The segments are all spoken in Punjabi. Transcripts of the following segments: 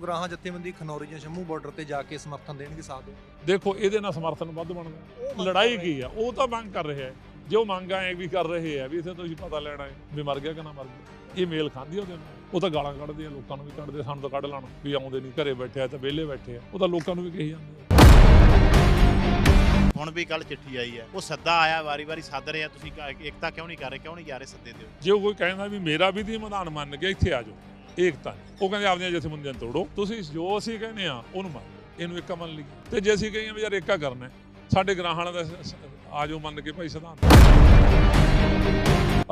ਉਗਰਾਹਾਂ ਜਥੇਬੰਦੀ ਖਨੌਰੀ ਜਾਂ ਸ਼ੰਮੂ ਬਾਰਡਰ ਤੇ ਜਾ ਕੇ ਸਮਰਥਨ ਦੇਣਗੇ ਸਾਥ ਦੇ ਦੇਖੋ ਇਹਦੇ ਨਾਲ ਸਮਰਥਨ ਵੱਧ ਬਣਦਾ। ਲੜਾਈ ਕੀ ਆ? ਉਹ ਤਾਂ ਮੰਗ ਕਰ ਰਿਹਾ ਹੈ। ਜੇ ਮੰਗ ਐ ਵੀ ਕਰ ਰਹੇ ਆ ਵੀ ਇਥੇ ਤੁਸੀਂ ਪਤਾ ਲੈਣਾ ਹੈ ਵੀ ਮਰ ਗਿਆ ਕਿ ਨਾ ਮਰ ਗਿਆ। ਇਹ ਮੇਲ ਖਾਂਦੀ ਉਹਦੇ ਨਾਲ। ਉਹ ਤਾਂ ਗਾਲਾਂ ਕੱਢਦੇ ਆ ਲੋਕਾਂ ਨੂੰ ਵੀ ਕੱਢਦੇ ਸਾਨੂੰ ਤਾਂ ਕੱਢ ਲੈਣ। ਵੀ ਆਉਂਦੇ ਨਹੀਂ ਘਰੇ ਬੈਠੇ ਆ ਤਾਂ ਵਿਹਲੇ ਬੈਠੇ ਆ। ਉਹ ਤਾਂ ਲੋਕਾਂ ਨੂੰ ਵੀ ਕਹੀ ਜਾਂਦੇ ਆ। ਹੁਣ ਵੀ ਕੱਲ ਚਿੱਠੀ ਆਈ ਹੈ। ਉਹ ਸੱਦਾ ਆਇਆ ਵਾਰੀ-ਵਾਰੀ ਸੱਦ ਰਹੇ ਆ। ਤੁਸੀਂ ਕ- ਏਕਤਾ ਕਿਉਂ ਨਹੀਂ ਕਰ ਰਹੇ? ਕਿਉਂ ਨਹੀਂ ਜਾ ਰਹੇ ਸੱਦੇ ਤੇ? ਜੇ ਉਹ ਕੋਈ ਕਹਿੰਦਾ ਵੀ ਮੇਰਾ ਵੀ ਦੀ ਵਿਧਾਨ ਮੰਨ ਗਿਆ ਇੱਥੇ ਆ ਜਾਓ। ਏਕਤਾ ਉਹ ਕਹਿੰਦੇ ਆਪਦੀਆਂ ਜਥੇਬੰਦੀਆਂ ਤੋੜੋ। ਤੁਸੀਂ ਜੋ ਅਸੀਂ ਕਹਿੰਦੇ ਆ ਉਹਨੂੰ ਮੰਨ ਇਹਨੂੰ ਏਕਾ ਮੰਨ ਲਈ ਤੇ ਜੇ ਅਸੀਂ ਕਹੀਏ ਵੀ ਯਾਰ ਏਕਾ ਕਰਨਾ ਸਾਡੇ ਗ੍ਰਾਹਕਾਂ ਦਾ ਸ- ਮੰਨ ਕੇ ਭਾਈ ਸਿਧਾਂਤ।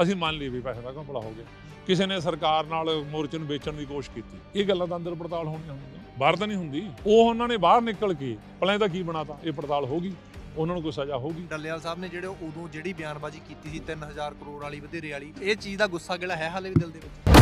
ਅਸੀਂ ਮੰਨ ਲਈ ਵੀ ਪੈਸੇ ਦਾ ਘਪਲਾ ਹੋ ਗਿਆ। ਕਿਸੇ ਨੇ ਸਰਕਾਰ ਨਾਲ ਮੋਰਚੇ ਨੂੰ ਵੇਚਣ ਦੀ ਕੋਸ਼ਿਸ਼ ਕੀਤੀ। ਇਹ ਗੱਲਾਂ ਤਾਂ ਅੰਦਰ ਪੜਤਾਲ ਹੋਣੀਆਂ ਹੁੰਦੀਆਂ। ਬਾਹਰ ਤਾਂ ਨਹੀਂ ਹੁੰਦੀ। ਉਹ ਉਹਨਾਂ ਨੇ ਬਾਹਰ ਨਿਕਲ ਕੇ ਪਲਾਂ ਦਾ ਕੀ ਬਣਾਤਾ? ਇਹ ਪੜਤਾਲ ਹੋਗੀ ਉਹਨਾਂ ਨੂੰ ਕੋਈ ਸਜ਼ਾ ਹੋਗੀ ਡੱਲੇਵਾਲ ਸਾਹਿਬ ਨੇ ਜਿਹੜੇ ਉਦੋਂ ਜਿਹੜੀ ਬਿਆਨਬਾਜ਼ੀ ਕੀਤੀ ਸੀ 3000 ਕਰੋੜ ਵਾਲੀ, ਵਧੇਰੇ ਵਾਲੀ, ਇਹ ਚੀਜ਼ ਦਾ ਗੁੱਸਾ ਗਿਲਾ ਹੈ ਹਾਲੇ ਵੀ ਦਿਲ ਦੇ ਵਿੱਚ?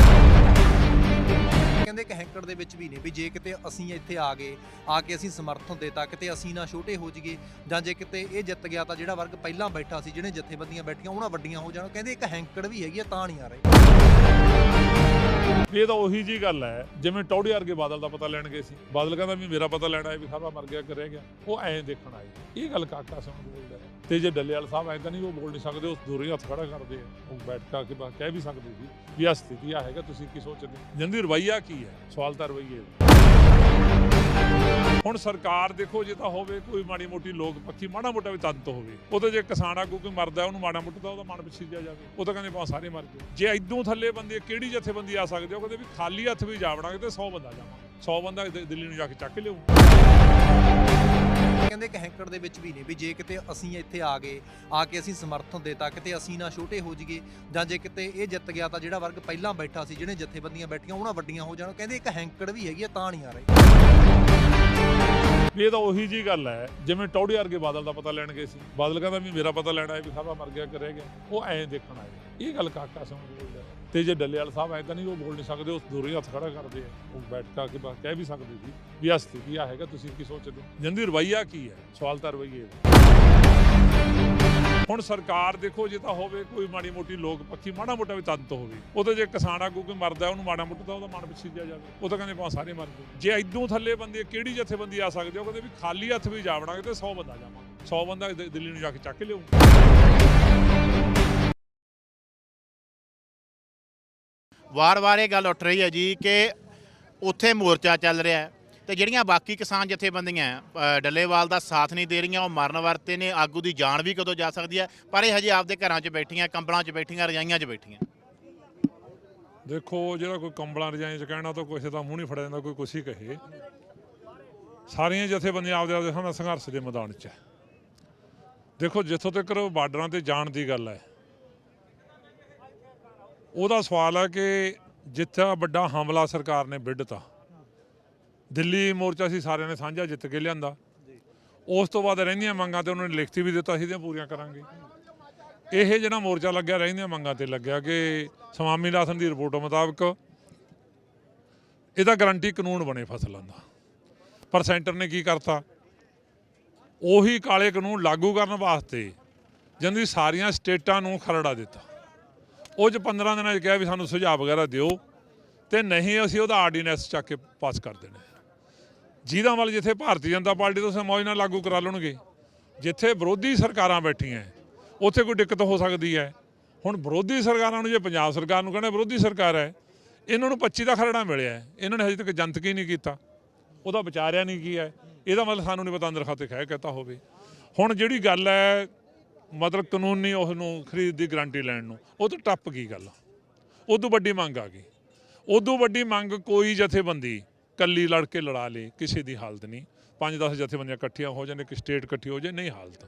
ਕਹਿੰਦੇ ਇੱਕ ਹੈਂਕੜ ਦੇ ਵਿੱਚ ਵੀ ਨੇ ਵੀ ਜੇ ਕਿਤੇ ਅਸੀਂ ਇੱਥੇ ਆ ਗਏ, ਆ ਕੇ ਅਸੀਂ ਸਮਰਥਨ ਦੇਤਾ, ਕਿਤੇ ਅਸੀਂ ਨਾ ਛੋਟੇ ਹੋ ਜਾਈਏ ਜਾਂ ਜੇ ਕਿਤੇ ਇਹ ਜਿੱਤ ਗਿਆ ਤਾਂ ਜਿਹੜਾ ਵਰਗ ਪਹਿਲਾਂ ਬੈਠਾ ਸੀ, ਜਿਹਨੇ ਜਥੇਬੰਦੀਆਂ ਬੈਠੀਆਂ, ਉਹਨਾਂ ਵੱਡੀਆਂ ਹੋ ਜਾਣ। ਕਹਿੰਦੇ ਇੱਕ ਹੈਂਕੜ ਵੀ ਹੈਗੀ ਆ, ਤਾਂ ਨਹੀਂ ਆ ਰਹੇ। ਇਹ ਤਾਂ ਉਹੀ ਜੀ ਗੱਲ ਹੈ, ਜਿਵੇਂ ਟੌੜੀ ਵਰਗੇ ਬਾਦਲ ਦਾ ਪਤਾ ਲੈਣ ਗਏ ਸੀ। ਬਾਦਲ ਕਹਿੰਦਾ ਵੀ ਮੇਰਾ ਪਤਾ ਲੈਣਾ ਹੈ ਵੀ ਖਾਵਾ ਮਰ ਗਿਆ ਕਰਿਆ ਗਿਆ। ਉਹ ਐਂ ਦੇਖਣ ਆਏ। ਇਹ ਗੱਲ ਕਾਕਾ ਸਿੰਘ ਬੋਲਦਾ ਹੈ। ਤੇ ਜੇ ਡੱਲੇਵਾਲ ਸਾਹਿਬ ਐਂ ਤਾਂ ਨਹੀਂ, ਉਹ ਬੋਲ ਨਹੀਂ ਸਕਦੇ, ਉਹ ਦੂਰੇ ਹੱਥ ਖੜਾ ਕਰਦੇ ਆ। ਉਹ ਬੈਠ ਕੇ ਕੇ ਕਹਿ ਵੀ ਸਕਦੇ ਸੀ ਵੀ ਆ ਸਥਿਤੀ ਆ ਹੈਗਾ, ਤੁਸੀਂ ਕੀ ਸੋਚਦੇ? ਜੰਦੀ ਰਵਈਆ ਕੀ ਹੈ? ਸਵਾਲ ਤਾਂ ਰਵਈਏ ਹੁਣ ਸਰਕਾਰ ਦੇਖੋ, ਜੇ ਤਾਂ ਹੋਵੇ, ਕੋਈ ਮਾੜੀ ਮੋਟੀ ਲੋਕ ਪੱਖੀ, ਮਾੜਾ ਮੋਟਾ ਵੀ ਤੰਤ ਹੋਵੇ। ਉਹ ਤਾਂ ਜੇ ਕਿਸਾਨ ਆਗੂ ਕੋਈ ਮਰਦਾ, ਉਹਨੂੰ ਮਾੜਾ ਮੋਟਾ ਤਾਂ ਉਹਦਾ ਮਨ ਪਿੱਛੇ ਜਾ ਜਾਵੇ। ਉਹ ਤਾਂ ਕਹਿੰਦੇ ਪਾ ਸਾਰੇ ਮਰ ਗਏ। ਜੇ ਇਦੋਂ ਥੱਲੇ ਬੰਦੇ, ਕਿਹੜੀ ਜਥੇਬੰਦੀ ਆ ਸਕਦੇ ਉਹ ਕਹਿੰਦੇ ਵੀ ਖਾਲੀ ਹੱਥ ਵੀ ਜਾ ਵੜਾਂਗੇ ਤੇ 100 ਬੰਦਾ ਜਾਵਾਂਗੇ। 100 ਬੰਦਾ ਦਿੱਲੀ ਨੂੰ ਜਾ ਕੇ ਚੱਕ ਲਿਓ ਕਹਿੰਦੇ ਕਿ ਹੈਂਕੜ ਦੇ ਵਿੱਚ ਵੀ ਨੇ ਵੀ ਜੇ ਕਿਤੇ ਅਸੀਂ ਇੱਥੇ ਆ ਗਏ, ਆ ਕੇ ਅਸੀਂ ਸਮਰਥਨ ਦੇਤਾ, ਕਿਤੇ ਅਸੀਂ ਨਾ ਛੋਟੇ ਹੋ ਜਾਈਏ ਜਾਂ ਜੇ ਕਿਤੇ ਇਹ ਜਿੱਤ ਗਿਆ ਤਾਂ ਜਿਹੜਾ ਵਰਗ ਪਹਿਲਾਂ ਬੈਠਾ ਸੀ ਜਿਹੜੇ ਜਥੇਬੰਦੀਆਂ ਬੈਠੀਆਂ ਉਹਨਾਂ ਵੱਡੀਆਂ ਹੋ ਜਾਣ ਕਹਿੰਦੇ ਇੱਕ ਹੈਂਕੜ ਵੀ ਹੈਗੀ ਆ, ਤਾਂ ਨਹੀਂ ਆ ਰਹੇ। ਵੀ ਇਹ ਤਾਂ ਉਹੀ ਜੀ ਗੱਲ ਹੈ, ਜਿਵੇਂ ਟੌੜੀ ਵਰਗੇ ਬਾਦਲ ਦਾ ਪਤਾ ਲੈਣ ਗਏ ਸੀ। ਬਾਦਲ ਕਹਿੰਦਾ ਵੀ ਮੇਰਾ ਪਤਾ ਲੈਣਾ ਹੈ ਵੀ ਖਾਵਾ ਮਰ ਗਿਆ ਕਿ ਗਿਆ। ਉਹ ਐਂ ਦੇਖਣ ਆਏ। ਇਹ ਗੱਲ ਕਾਕਾ ਸਿੰਘ ਬੋਲਦਾ ਤੇ ਜੇ ਡੱਲੇਵਾਲ ਸਾਹਿਬ ਐਂ ਤਾਂ ਨਹੀਂ, ਉਹ ਬੋਲ ਨਹੀਂ ਸਕਦੇ ਉਹ ਦੂਰੇ ਹੱਥ ਖੜਾ ਕਰਦੇ ਆ। ਉਹ ਬੈਠ ਕੇ ਕੇ ਕਹਿ ਵੀ ਸਕਦੇ ਸੀ ਵੀ ਆ ਸਥਿਤੀ ਆ ਹੈਗਾ, ਤੁਸੀਂ ਕੀ ਸੋਚਦੇ ਜੰਦੀ ਰਵਈਆ ਕੀ ਹੈ? ਸਵਾਲ ਤਾਂ ਰਵਈਏ ਹੁਣ ਸਰਕਾਰ ਦੇਖੋ, ਜੇ ਤਾਂ ਹੋਵੇ ਕੋਈ ਮਾੜੀ ਮੋਟੀ ਲੋਕ ਪੱਖੀ, ਮਾੜਾ ਮੋਟਾ ਵੀ ਤੰਤ ਹੋਵੇ, ਉਹ ਤਾਂ ਜੇ ਕਿਸਾਨ ਆਗੂ ਕੋਈ ਮਰਦਾ ਉਹਨੂੰ ਮਾੜਾ ਮੋਟਾ ਤਾਂ ਉਹਦਾ ਮਨ ਪਿੱਛੇ ਜਾ ਜਾਵੇ। ਉਹ ਤਾਂ ਕਹਿੰਦੇ ਪਾ ਸਾਰੇ ਮਰ ਗਏ ਜੇ ਇਦੋਂ ਥੱਲੇ ਬੰਦੇ, ਕਿਹੜੀ ਜਥੇਬੰਦੀ ਆ ਸਕਦੇ ਉਹ ਕਹਿੰਦੇ ਵੀ ਖਾਲੀ ਹੱਥ ਵੀ ਜਾ ਵੜਾਂਗੇ ਤੇ 100 ਬੰਦਾ ਜਾਵਾਂਗੇ। 100 ਬੰਦਾ ਦਿੱਲੀ ਨੂੰ ਜਾ ਕੇ ਚੱਕ ਲਿਓ ਵਾਰ-ਵਾਰ ਇਹ ਗੱਲ ਉੱਠ ਰਹੀ ਹੈ ਜੀ ਕਿ ਉੱਥੇ ਮੋਰਚਾ ਚੱਲ ਰਿਹਾ ਹੈ ਤੇ ਜਿਹੜੀਆਂ ਬਾਕੀ ਕਿਸਾਨ ਜਥੇਬੰਦੀਆਂ ਡੱਲੇਵਾਲ ਦਾ ਸਾਥ ਨਹੀਂ ਦੇ ਰਹੀਆਂ, ਉਹ ਮਰਨ ਵਰਤੇ ਨੇ, ਆਗੂ ਦੀ ਜਾਨ ਵੀ ਕਦੋਂ ਜਾ ਸਕਦੀ ਹੈ? ਪਰ ਇਹ ਹਜੇ ਆਪਦੇ ਘਰਾਂ 'ਚ ਬੈਠੀਆਂ, ਕੰਬਲਾਂ 'ਚ ਬੈਠੀਆਂ, ਰਜਾਈਆਂ 'ਚ ਬੈਠੀਆਂ। ਦੇਖੋ, ਜਿਹੜਾ ਕੋਈ ਕੰਬਲਾਂ, ਰਜਾਈਆਂ ਚ ਕਹਿਣਾ ਤਾਂ ਕਿਸੇ ਦਾ ਮੂੰਹ ਨਹੀਂ ਫੜਿਆ ਜਾਂਦਾ, ਕੋਈ ਕੁਛ ਹੀ ਕਹੇ। ਸਾਰੀਆਂ ਜਥੇਬੰਦੀਆਂ ਆਪਦੇ ਆਪਦੇ ਹਨ ਸੰਘਰਸ਼ ਦੇ ਮੈਦਾਨ 'ਚ ਹੈ। ਦੇਖੋ, ਜਿੱਥੋਂ ਤੱਕ ਬਾਰਡਰਾਂ ਤੇ ਜਾਣ ਦੀ ਗੱਲ ਹੈ ਉਹਦਾ ਸਵਾਲ ਹੈ ਕਿ ਜਿੱਥੇ ਵੱਡਾ ਹਮਲਾ ਸਰਕਾਰ ਨੇ ਵਿੱਢਤਾ ਦਿੱਲੀ ਮੋਰਚਾ ਸੀ ਸਾਰਿਆਂ ਨੇ ਸਾਂਝਾ ਜਿੱਤ ਕੇ ਲਿਆਂਦਾ। ਉਸ ਤੋਂ ਬਾਅਦ ਰਹਿੰਦੀਆਂ ਮੰਗਾਂ ਤੇ ਉਹਨਾਂ ਨੇ ਲਿਖਤੀ ਵੀ ਦਿੱਤਾ ਸੀ ਤੇ ਪੂਰੀਆਂ ਕਰਾਂਗੇ। ਇਹ ਜਿਹੜਾ ਮੋਰਚਾ ਲੱਗਿਆ, ਰਹਿੰਦੀਆਂ ਮੰਗਾਂ ਤੇ ਲੱਗਿਆ ਕਿ ਸਵਾਮੀਨਾਥਨ ਦੀ ਰਿਪੋਰਟ ਮੁਤਾਬਕ ਇਹਦਾ ਗਰੰਟੀ ਕਾਨੂੰਨ ਬਣੇ ਫਸਲਾਂ ਦਾ। ਪਰ ਸੈਂਟਰ ਨੇ ਕੀ ਕਰਤਾ? ਉਹੀ ਕਾਲੇ ਕਾਨੂੰਨ ਲਾਗੂ ਕਰਨ ਵਾਸਤੇ ਜੰਦੀ ਸਾਰੀਆਂ ਸਟੇਟਾਂ ਨੂੰ ਖਰੜਾ ਦਿੱਤਾ। ਉਹ ਚ 15 ਦਿਨਾਂ ਚ ਕਿਹਾ ਵੀ ਸਾਨੂੰ ਸੁਝਾਅ ਵਗੈਰਾ ਦਿਓ, ਤੇ ਨਹੀਂ ਅਸੀਂ ਉਹਦਾ ਆਰਡੀਨੈਂਸ ਚੱਕ ਕੇ ਪਾਸ ਕਰ ਦੇਣਾ। ਜਿਹਦਾ ਵੱਲ ਜਿੱਥੇ ਭਾਰਤੀ ਜਨਤਾ ਪਾਰਟੀ ਤੋਂ ਮੌਜ ਨਾਲ ਲਾਗੂ ਕਰਾ ਲੈਣਗੇ, ਜਿੱਥੇ ਵਿਰੋਧੀ ਸਰਕਾਰਾਂ ਬੈਠੀਆਂ, ਉੱਥੇ ਕੋਈ ਦਿੱਕਤ ਹੋ ਸਕਦੀ ਹੈ। ਹੁਣ ਵਿਰੋਧੀ ਸਰਕਾਰਾਂ ਨੂੰ ਜੇ ਪੰਜਾਬ ਸਰਕਾਰ ਨੂੰ ਕਹਿੰਦੇ ਵਿਰੋਧੀ ਸਰਕਾਰ ਹੈ, ਇਹਨਾਂ ਨੂੰ 25 ਦਾ ਖਰੜਾ ਮਿਲਿਆ ਇਹਨਾਂ ਨੇ ਹਜੇ ਤੱਕ ਜਨਤਕ ਹੀ ਨਹੀਂ ਕੀਤਾ। ਉਹਦਾ ਵਿਚਾਰਿਆ ਨਹੀਂ ਕੀ ਹੈ, ਇਹਦਾ ਮਤਲਬ ਸਾਨੂੰ ਨਹੀਂ ਪਤਾ ਅੰਦਰ ਖਾਤੇ ਖਹਿ ਕਹਤਾ ਹੋਵੇ। ਹੁਣ ਜਿਹੜੀ ਗੱਲ ਹੈ ਮਤਲਬ ਕਾਨੂੰਨੀ ਉਸ ਨੂੰ ਖਰੀਦ ਦੀ ਗਾਰੰਟੀ ਲੈਣ ਨੂੰ। ਉਹ ਤੋਂ ਟੱਪ ਗਈ ਗੱਲ। ਉਦੋਂ ਵੱਡੀ ਮੰਗ ਆ ਗਈ। ਉਦੋਂ ਵੱਡੀ ਮੰਗ ਕੋਈ ਜਥੇਬੰਦੀ ਕੱਲੀ ਲੜ ਕੇ ਲੜਾ ਲੇ ਕਿਸੇ ਦੀ ਹਾਲਤ ਨਹੀਂ। 5-10 ਜਥੇਬੰਦੀਆਂ ਇਕੱਠੀਆਂ ਹੋ ਜਾਣ ਇੱਕ ਸਟੇਟ ਇਕੱਠੀ ਹੋ ਜਾਏ ਨਹੀਂ ਹਾਲਤ।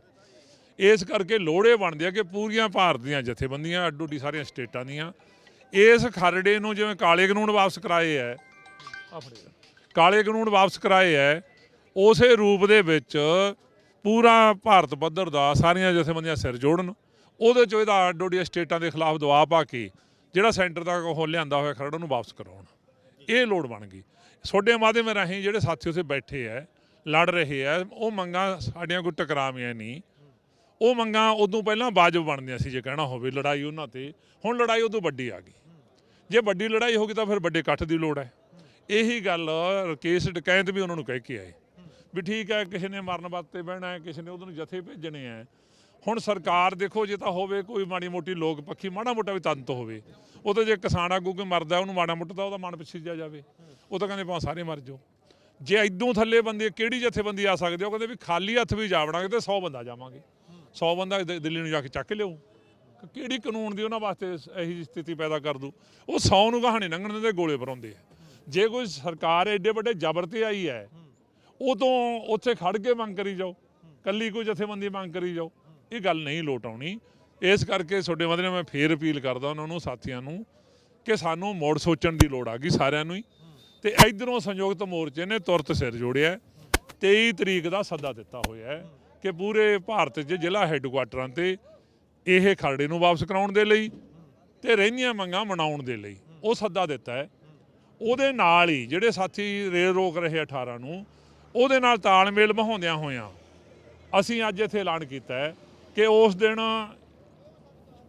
ਇਸ ਕਰਕੇ ਲੋੜੇ ਬਣਦੇ ਆ ਕਿ ਪੂਰੀਆਂ ਭਾਰਤ ਦੀਆਂ ਜਥੇਬੰਦੀਆਂ ਅੱਡੋ ਅੱਡੀ ਸਾਰੀਆਂ ਸਟੇਟਾਂ ਦੀਆਂ ਇਸ ਖਰੜੇ ਨੂੰ ਜਿਵੇਂ ਕਾਲੇ ਕਾਨੂੰਨ ਵਾਪਸ ਕਰਾਏ ਐ ਕਾਲੇ ਕਾਨੂੰਨ ਵਾਪਸ ਕਰਾਏ ਐ ਉਸੇ ਰੂਪ ਦੇ ਵਿੱਚ ਪੂਰਾ ਭਾਰਤ ਪੱਧਰ ਦਾ ਸਾਰੀਆਂ ਜਥੇਬੰਦੀਆਂ ਸਿਰ ਜੋੜਨ, ਉਹਦੇ ਚੋਂ ਇਹਦਾ ਅੱਡੋ ਸਟੇਟਾਂ ਦੇ ਖਿਲਾਫ ਦਬਾਅ ਪਾ ਕੇ ਜਿਹੜਾ ਸੈਂਟਰ ਦਾ ਉਹ ਲਿਆਂਦਾ ਹੋਇਆ ਖਰੜ ਉਹਨੂੰ ਵਾਪਸ ਕਰਾਉਣ। ਇਹ ਲੋੜ ਬਣ ਗਈ। ਛੋਡੇ ਮਾਧਿਅਮ ਰਾਹੀਂ ਜਿਹੜੇ ਸਾਥੀ ਉੱਥੇ ਬੈਠੇ ਐ, ਲੜ ਰਹੇ ਐ, ਉਹ ਮੰਗਾਂ ਸਾਡੀਆਂ ਕੋਈ ਟਕਰਾਵੀਆਂ ਨਹੀਂ। ਉਹ ਮੰਗਾਂ ਉਦੋਂ ਪਹਿਲਾਂ ਵਾਜਬ ਬਣਦੀਆਂ ਸੀ, ਜੇ ਕਹਿਣਾ ਹੋਵੇ ਲੜਾਈ ਉਹਨਾਂ ਤੇ। ਹੁਣ ਲੜਾਈ ਉਦੋਂ ਵੱਡੀ ਆ ਗਈ। ਜੇ ਵੱਡੀ ਲੜਾਈ ਹੋ ਗਈ ਤਾਂ ਫਿਰ ਵੱਡੇ ਇਕੱਠ ਦੀ ਲੋੜ ਹੈ ਇਹੀ ਗੱਲ ਰਕੇਸ਼ ਡਕੈਤ ਵੀ ਉਹਨਾਂ ਨੂੰ ਕਹਿ ਕੇ ਆਏ। ਵੀ ਠੀਕ ਹੈ, ਕਿਸੇ ਨੇ ਮਰਨ ਵਾਸਤੇ ਬਹਿਣਾ ਹੈ, ਕਿਸੇ ਨੇ ਉਹਨੂੰ ਜਥੇ ਭੇਜਣੇ ਹੈ। ਹੁਣ ਸਰਕਾਰ ਦੇਖੋ, ਜੇ ਤਾਂ ਹੋਵੇ ਕੋਈ ਮਾੜੀ ਮੋਟੀ ਲੋਕ ਪੱਖੀ, ਮਾੜਾ ਮੋਟਾ ਵੀ ਤੰਤ ਹੋਵੇ। ਉਹ ਤਾਂ ਜੇ ਕਿਸਾਨ ਆਗੂ ਕੋਈ ਮਰਦਾ ਉਹਨੂੰ ਮਾੜਾ ਮੋਟਾ ਤਾਂ ਉਹਦਾ ਮਨ ਪਿੱਛੇ ਜਾ ਜਾਵੇ। ਉਹ ਤਾਂ ਕਹਿੰਦੇ ਭਾਵੇਂ ਸਾਰੇ ਮਰ ਜਾਓ। ਜੇ ਇਦੋਂ ਥੱਲੇ ਬੰਦੇ, ਕਿਹੜੀ ਜਥੇਬੰਦੀ ਆ ਸਕਦੇ ਉਹ ਕਹਿੰਦੇ ਵੀ ਖਾਲੀ ਹੱਥ ਵੀ ਜਾ ਵੜਾਂਗੇ ਤੇ 100 ਬੰਦਾ ਜਾਵਾਂਗੇ। 100 ਬੰਦਾ ਦਿੱਲੀ ਨੂੰ ਜਾ ਕੇ ਚੱਕ ਲਿਓ ਕਿਹੜੀ ਕਾਨੂੰਨ ਦੀ ਉਹਨਾਂ ਵਾਸਤੇ ਸ- ਇਹੀ ਜਿਹੀ ਸਥਿਤੀ ਪੈਦਾ ਕਰ ਦੂ ਉਹ 100 ਨੂੰ ਕਹਾਣੀ ਲੰਘਣ ਦਿੰਦੇ, ਗੋਲੇ ਭਰਾਉਂਦੇ ਆ ਜੇ ਕੋਈ ਸਰਕਾਰ ਐਡੇ ਵੱਡੇ ਜ਼ਬਰ ਤੇ ਆਈ ਹੈ ਉਦੋਂ ਉੱਥੇ ਖੜ ਕੇ ਮੰਗ ਕਰੀ ਜਾਓ। ਕੱਲੀ ਕੋਈ ਜਥੇਬੰਦੀ ਮੰਗ ਕਰੀ ਜਾਓ। ਇਹ ਗੱਲ ਨਹੀਂ ਲੋਟ ਆਉਣੀ। ਇਸ ਕਰਕੇ ਤੁਹਾਡੇ ਮਦਨੇ ਮੈਂ ਫੇਰ ਅਪੀਲ ਕਰਦਾ ਉਹਨਾਂ ਨੂੰ, ਸਾਥੀਆਂ ਨੂੰ, ਕਿ ਸਾਨੂੰ ਮੋੜ ਸੋਚਣ ਦੀ ਲੋੜ ਆ ਗਈ ਸਾਰਿਆਂ ਨੂੰ ਹੀ। ਤੇ ਇਧਰੋਂ ਸੰਯੁਕਤ ਮੋਰਚੇ ਨੇ ਤੁਰਤ ਸਿਰ ਜੋੜਿਆ। ਹੈ। 23 ਤਰੀਕ ਦਾ ਸੱਦਾ ਦਿੱਤਾ ਹੋਇਆ ਹੈ ਕਿ ਪੂਰੇ ਭਾਰਤ 'ਚ ਜ਼ਿਲ੍ਹਾ ਹੈੱਡਕੁਆਟਰਾਂ ਤੇ ਇਹ ਖਰੜੇ ਨੂੰ ਵਾਪਸ ਕਰਾਉਣ ਦੇ ਲਈ ਤੇ ਰਹਿੰਦੀਆਂ ਮੰਗਾਂ ਮਨਾਉਣ ਦੇ ਲਈ। ਉਹ ਸੱਦਾ ਦਿੱਤਾ ਹੈ। ਉਹਦੇ ਨਾਲ ਹੀ ਜਿਹੜੇ ਸਾਥੀ ਰੇਲ ਰੋਕ ਰਹੇ 18 ਨੂੰ ਉਹਦੇ ਨਾਲ ਤਾਲਮੇਲ ਬਹਾਉਂਦਿਆਂ ਹੋਇਆਂ ਅਸੀਂ ਅੱਜ ਇੱਥੇ ਐਲਾਨ ਕੀਤਾ ਹੈ ਕਿ ਉਸ ਦਿਨ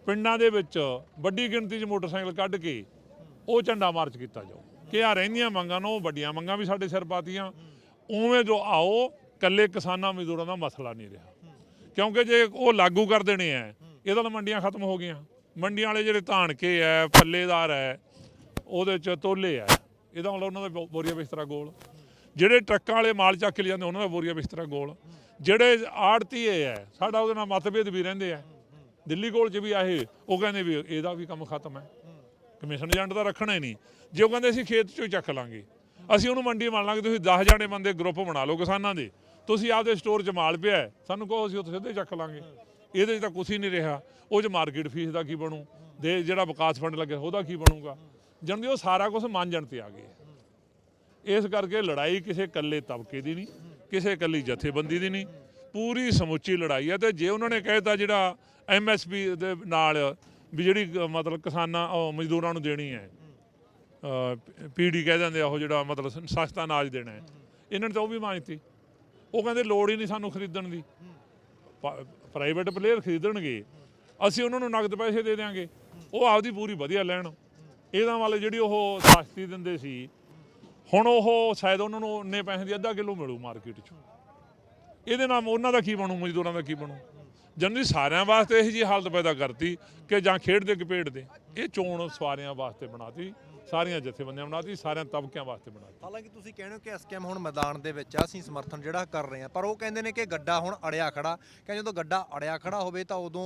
ਪਿੰਡਾਂ ਦੇ ਵਿੱਚ ਵੱਡੀ ਗਿਣਤੀ 'ਚ ਮੋਟਰਸਾਈਕਲ ਕੱਢ ਕੇ ਉਹ ਝੰਡਾ ਮਾਰਚ ਕੀਤਾ ਜਾਓ ਕਿ ਆ ਰਹਿੰਦੀਆਂ ਮੰਗਾਂ ਨੂੰ, ਉਹ ਵੱਡੀਆਂ ਮੰਗਾਂ ਵੀ ਸਾਡੇ ਸਿਰ ਪਾਤੀਆਂ। ਉਵੇਂ ਜੋ ਆਓ ਕੱਲੇ ਕਿਸਾਨਾਂ ਮਜ਼ਦੂਰਾਂ ਦਾ ਮਸਲਾ ਨਹੀਂ ਰਿਹਾ। ਕਿਉਂਕਿ ਜੇ ਉਹ ਲਾਗੂ ਕਰ ਦੇਣੇ ਆ ਇਹਦਾ ਤਾਂ ਮੰਡੀਆਂ ਖਤਮ ਹੋ ਗਈਆਂ। ਮੰਡੀਆਂ ਵਾਲੇ ਜਿਹੜੇ ਧਾਨਕੇ ਐ, ਪੱਲੇਦਾਰ ਐ, ਉਹਦੇ ਚ ਤੋਲੇ ਐ। ਇਹਦਾ ਮਤਲਬ ਉਹਨਾਂ ਦਾ ਬੋ- ਬੋਰੀਆ ਬਿਸਤਰਾ ਗੋਲ। ਜਿਹੜੇ ਟਰੱਕਾਂ ਵਾਲੇ ਮਾਲ ਚੱਕ ਕੇ ਲਿਆਉਂਦੇ, ਉਹਨਾਂ ਦਾ ਬੋਰੀਆ ਬਿਸਤਰਾ ਗੋਲ। ਜਿਹੜੇ ਆੜਤੀਏ ਹੈ, ਸਾਡਾ ਉਹਦੇ ਨਾਲ ਮਤਭੇਦ ਵੀ ਰਹਿੰਦੇ ਐ ਦਿੱਲੀ ਕੋਲ ਚ ਵੀ ਆਏ, ਉਹ ਕਹਿੰਦੇ ਵੀ ਇਹਦਾ ਵੀ ਕੰਮ ਖਤਮ ਹੈ। ਕਮਿਸ਼ਨ ਏਜੰਟ ਤਾਂ ਰੱਖਣਾ ਹੀ ਨਹੀਂ। ਜੇ ਉਹ ਕਹਿੰਦੇ ਅਸੀਂ ਖੇਤ ਚੋਂ ਹੀ ਚੱਕ ਲਾਂਗੇ, ਅਸੀਂ ਉਹਨੂੰ ਮੰਡੀ ਮੰਨ ਲਾਂਗੇ, ਤੁਸੀਂ 10 ਜਾਣੇ ਬੰਦੇ ਗਰੁੱਪ ਬਣਾ ਲਓ ਕਿਸਾਨਾਂ ਦੇ। ਤੁਸੀਂ ਆਪਦੇ ਸਟੋਰ 'ਚ ਮਾਲ ਪਿਆ ਸਾਨੂੰ ਕਹੋ ਅਸੀਂ ਉੱਥੇ ਸਿੱਧੇ ਚੱਕ ਲਾਂਗੇ। ਇਹਦੇ 'ਚ ਤਾਂ ਕੁਝ ਹੀ ਨਹੀਂ ਰਿਹਾ। ਉਹ 'ਚ ਮਾਰਕੀਟ ਫੀਸ ਦਾ ਕੀ ਬਣੂ? ਦੇ ਜਿਹੜਾ ਵਿਕਾਸ ਫੰਡ ਲੱਗਿਆ, ਉਹਦਾ ਕੀ ਬਣੂਗਾ? ਜਣਦੀ ਉਹ ਸਾਰਾ ਕੁਝ ਮੰਨ ਜਾਣ ਤੇ ਆ ਗਏ। ਇਸ ਕਰਕੇ ਲੜਾਈ ਕਿਸੇ ਇਕੱਲੇ ਤਬਕੇ ਦੀ ਨਹੀਂ, ਕਿਸੇ ਇਕੱਲੀ ਜਥੇਬੰਦੀ ਦੀ ਨਹੀਂ, ਪੂਰੀ ਸਮੁੱਚੀ ਲੜਾਈ ਹੈ ਤੇ ਜੇ ਉਹਨਾਂ ਨੇ ਕਹਿਤਾ ਜਿਹੜਾ ਐਮਐਸਪੀ ਦੇ ਨਾਲ ਵੀ ਜਿਹੜੀ ਮਤਲਬ ਕਿਸਾਨਾਂ, ਉਹ ਮਜ਼ਦੂਰਾਂ ਨੂੰ ਦੇਣੀ ਹੈ ਪੀਡੀ ਕਹਿ ਦਿੰਦੇ ਆ ਉਹ ਜਿਹੜਾ ਮਤਲਬ ਸ- ਸਸਤਾ ਅਨਾਜ ਦੇਣਾ ਹੈ, ਇਹਨਾਂ ਨੇ ਤਾਂ ਉਹ ਵੀ ਮੰਗਤੀ ਉਹ ਕਹਿੰਦੇ ਲੋੜ ਹੀ ਨਹੀਂ ਸਾਨੂੰ ਖਰੀਦਣ ਦੀ। ਪ੍ਰਾਈਵੇਟ ਪਲੇਅਰ ਖਰੀਦਣਗੇ, ਅਸੀਂ ਉਹਨਾਂ ਨੂੰ ਨਗਦ ਪੈਸੇ ਦੇ ਦਿਆਂਗੇ, ਉਹ ਆਪਦੀ ਪੂਰੀ ਵਧੀਆ ਲੈਣ। ਇਹਦਾ ਵਾਲੇ ਜਿਹੜੀ ਉਹ ਸਸਤੀ ਦਿੰਦੇ ਸੀ ਹੁਣ ਉਹ ਸ਼ਾਇਦ ਉਹਨਾਂ ਨੂੰ ਉਨੇ ਪੈਸੇ ਦੀ ਅੱਧਾ ਕਿਲੋ ਮਿਲੂ ਮਾਰਕੀਟ 'ਚ। ਇਹਦੇ ਨਾਲ ਉਹਨਾਂ ਦਾ ਕੀ ਬਣੂ, ਮਜ਼ਦੂਰਾਂ ਦਾ ਕੀ ਬਣੂ? ਜਨਰਲੀ ਸਾਰਿਆਂ ਵਾਸਤੇ ਇਹੋ ਜੀ ਹਾਲਤ ਪੈਦਾ ਕਰਤੀ ਕਿ ਜਾਂ ਖੇਡਦੇ ਕਿ ਪੇੜਦੇ ਇਹ ਚੋਣ ਸਵਾਰੀਆਂ ਵਾਸਤੇ ਬਣਾਤੀ। ਸਾਰੀਆਂ ਜਥੇਬੰਦੀਆਂ ਬਣਾਤੀ ਸਾਰਿਆਂ ਤਬਕਿਆਂ ਵਾਸਤੇ ਬਣਾਤੀ ਹਾਲਾਂਕਿ ਤੁਸੀਂ ਕਹਿੰਦੇ ਹੋ ਕਿ ਐਸਕੇਐਮ ਹੁਣ ਮੈਦਾਨ ਦੇ ਵਿੱਚ ਆ ਅਸੀਂ ਸਮਰਥਨ ਜਿਹੜਾ ਕਰ ਰਹੇ ਆ ਪਰ ਉਹ ਕਹਿੰਦੇ ਨੇ ਕਿ ਗੱਡਾ ਹੁਣ ਅੜਿਆ ਖੜਾ। ਕਹਿੰਦੇ ਜਦੋਂ ਗੱਡਾ ਅੜਿਆ ਖੜਾ ਹੋਵੇ ਤਾਂ ਉਦੋਂ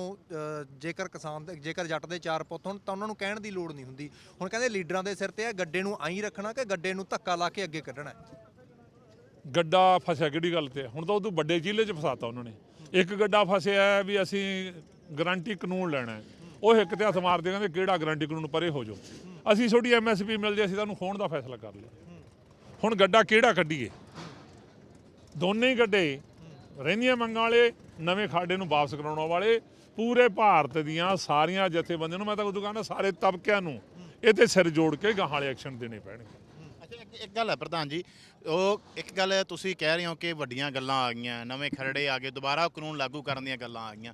ਜੇਕਰ ਕਿਸਾਨ ਦੇ ਜੇਕਰ ਜੱਟ ਦੇ ਚਾਰ ਪੁੱਤ ਹੋਣ ਤਾਂ ਉਹਨਾਂ ਨੂੰ ਕਹਿਣ ਦੀ ਲੋੜ ਨਹੀਂ ਹੁੰਦੀ। ਹੁਣ ਕਹਿੰਦੇ ਲੀਡਰਾਂ ਦੇ ਸਿਰ ਤੇ ਇਹ ਗੱਡੇ ਨੂੰ ਆਈ ਰੱਖਣਾ ਕਿ ਗੱਡੇ ਨੂੰ ਧੱਕਾ ਲਾ ਕੇ ਅੱਗੇ ਕੱਢਣਾ। ਗੱਡਾ ਫਸਿਆ ਕਿਹੜੀ ਗੱਲ ਤੇ? ਹੁਣ ਤਾਂ ਉਦੋਂ ਵੱਡੇ ਜ਼ਿਲ੍ਹੇ 'ਚ ਫਸਾਤਾ ਉਹਨਾਂ ਨੇ। ਇੱਕ ਗੱਡਾ ਫਸਿਆ ਵੀ ਅਸੀਂ ਗਾਰੰਟੀ ਕਾਨੂੰਨ ਲੈਣਾ ਹੈ। ਉਹ ਇੱਕ ਤੇ ਹੱਥ ਮਾਰਦੇ ਕਹਿੰਦੇ ਕਿਹੜਾ ਗਾਰੰਟੀ ਕਾਨੂੰਨ ਪਰੇ ਹੋ ਜਾਓ। ਅਸੀਂ ਛੋਟੀ ਐਮਐਸਪੀ ਮਿਲਦੀ, ਅਸੀਂ ਤੁਹਾਨੂੰ ਖੋਣ ਦਾ ਫੈਸਲਾ ਕਰ ਲਿਆ ਹੁਣ ਗੱਡਾ ਕਿਹੜਾ ਕੱਢੀਏ? ਦੋਨੇ ਹੀ ਗੱਡੇ, ਰਹਿੰਦੀਆਂ ਮੰਗਾਂ ਵਾਲੇ, ਨਵੇਂ ਖਾਡੇ ਨੂੰ ਵਾਪਸ ਕਰਾਉਣ ਵਾਲੇ, ਪੂਰੇ ਭਾਰਤ ਦੀਆਂ ਸਾਰੀਆਂ ਜਥੇਬੰਦੀਆਂ ਨੂੰ, ਮੈਂ ਤਾਂ ਉਦੋਂ ਕਹਿੰਦਾ ਸਾਰੇ ਤਬਕਿਆਂ ਨੂੰ ਇਹ ਤੇ ਸਿਰ ਜੋੜ ਕੇ ਗਾਹਾਂ ਵਾਲੇ ਐਕਸ਼ਨ ਦੇਣੇ ਪੈਣਗੇ। ਅੱਛਾ, ਇੱਕ ਇੱਕ ਗੱਲ ਹੈ ਪ੍ਰਧਾਨ ਜੀ, ਉਹ ਇੱਕ ਗੱਲ ਤੁਸੀਂ ਕਹਿ ਰਹੇ ਹੋ ਕਿ ਵੱਡੀਆਂ ਗੱਲਾਂ ਆ ਗਈਆਂ, ਨਵੇਂ ਖਰੜੇ ਆ ਗਏ, ਦੁਬਾਰਾ ਕਾਨੂੰਨ ਲਾਗੂ ਕਰਨ ਦੀਆਂ ਗੱਲਾਂ ਆ ਗਈਆਂ।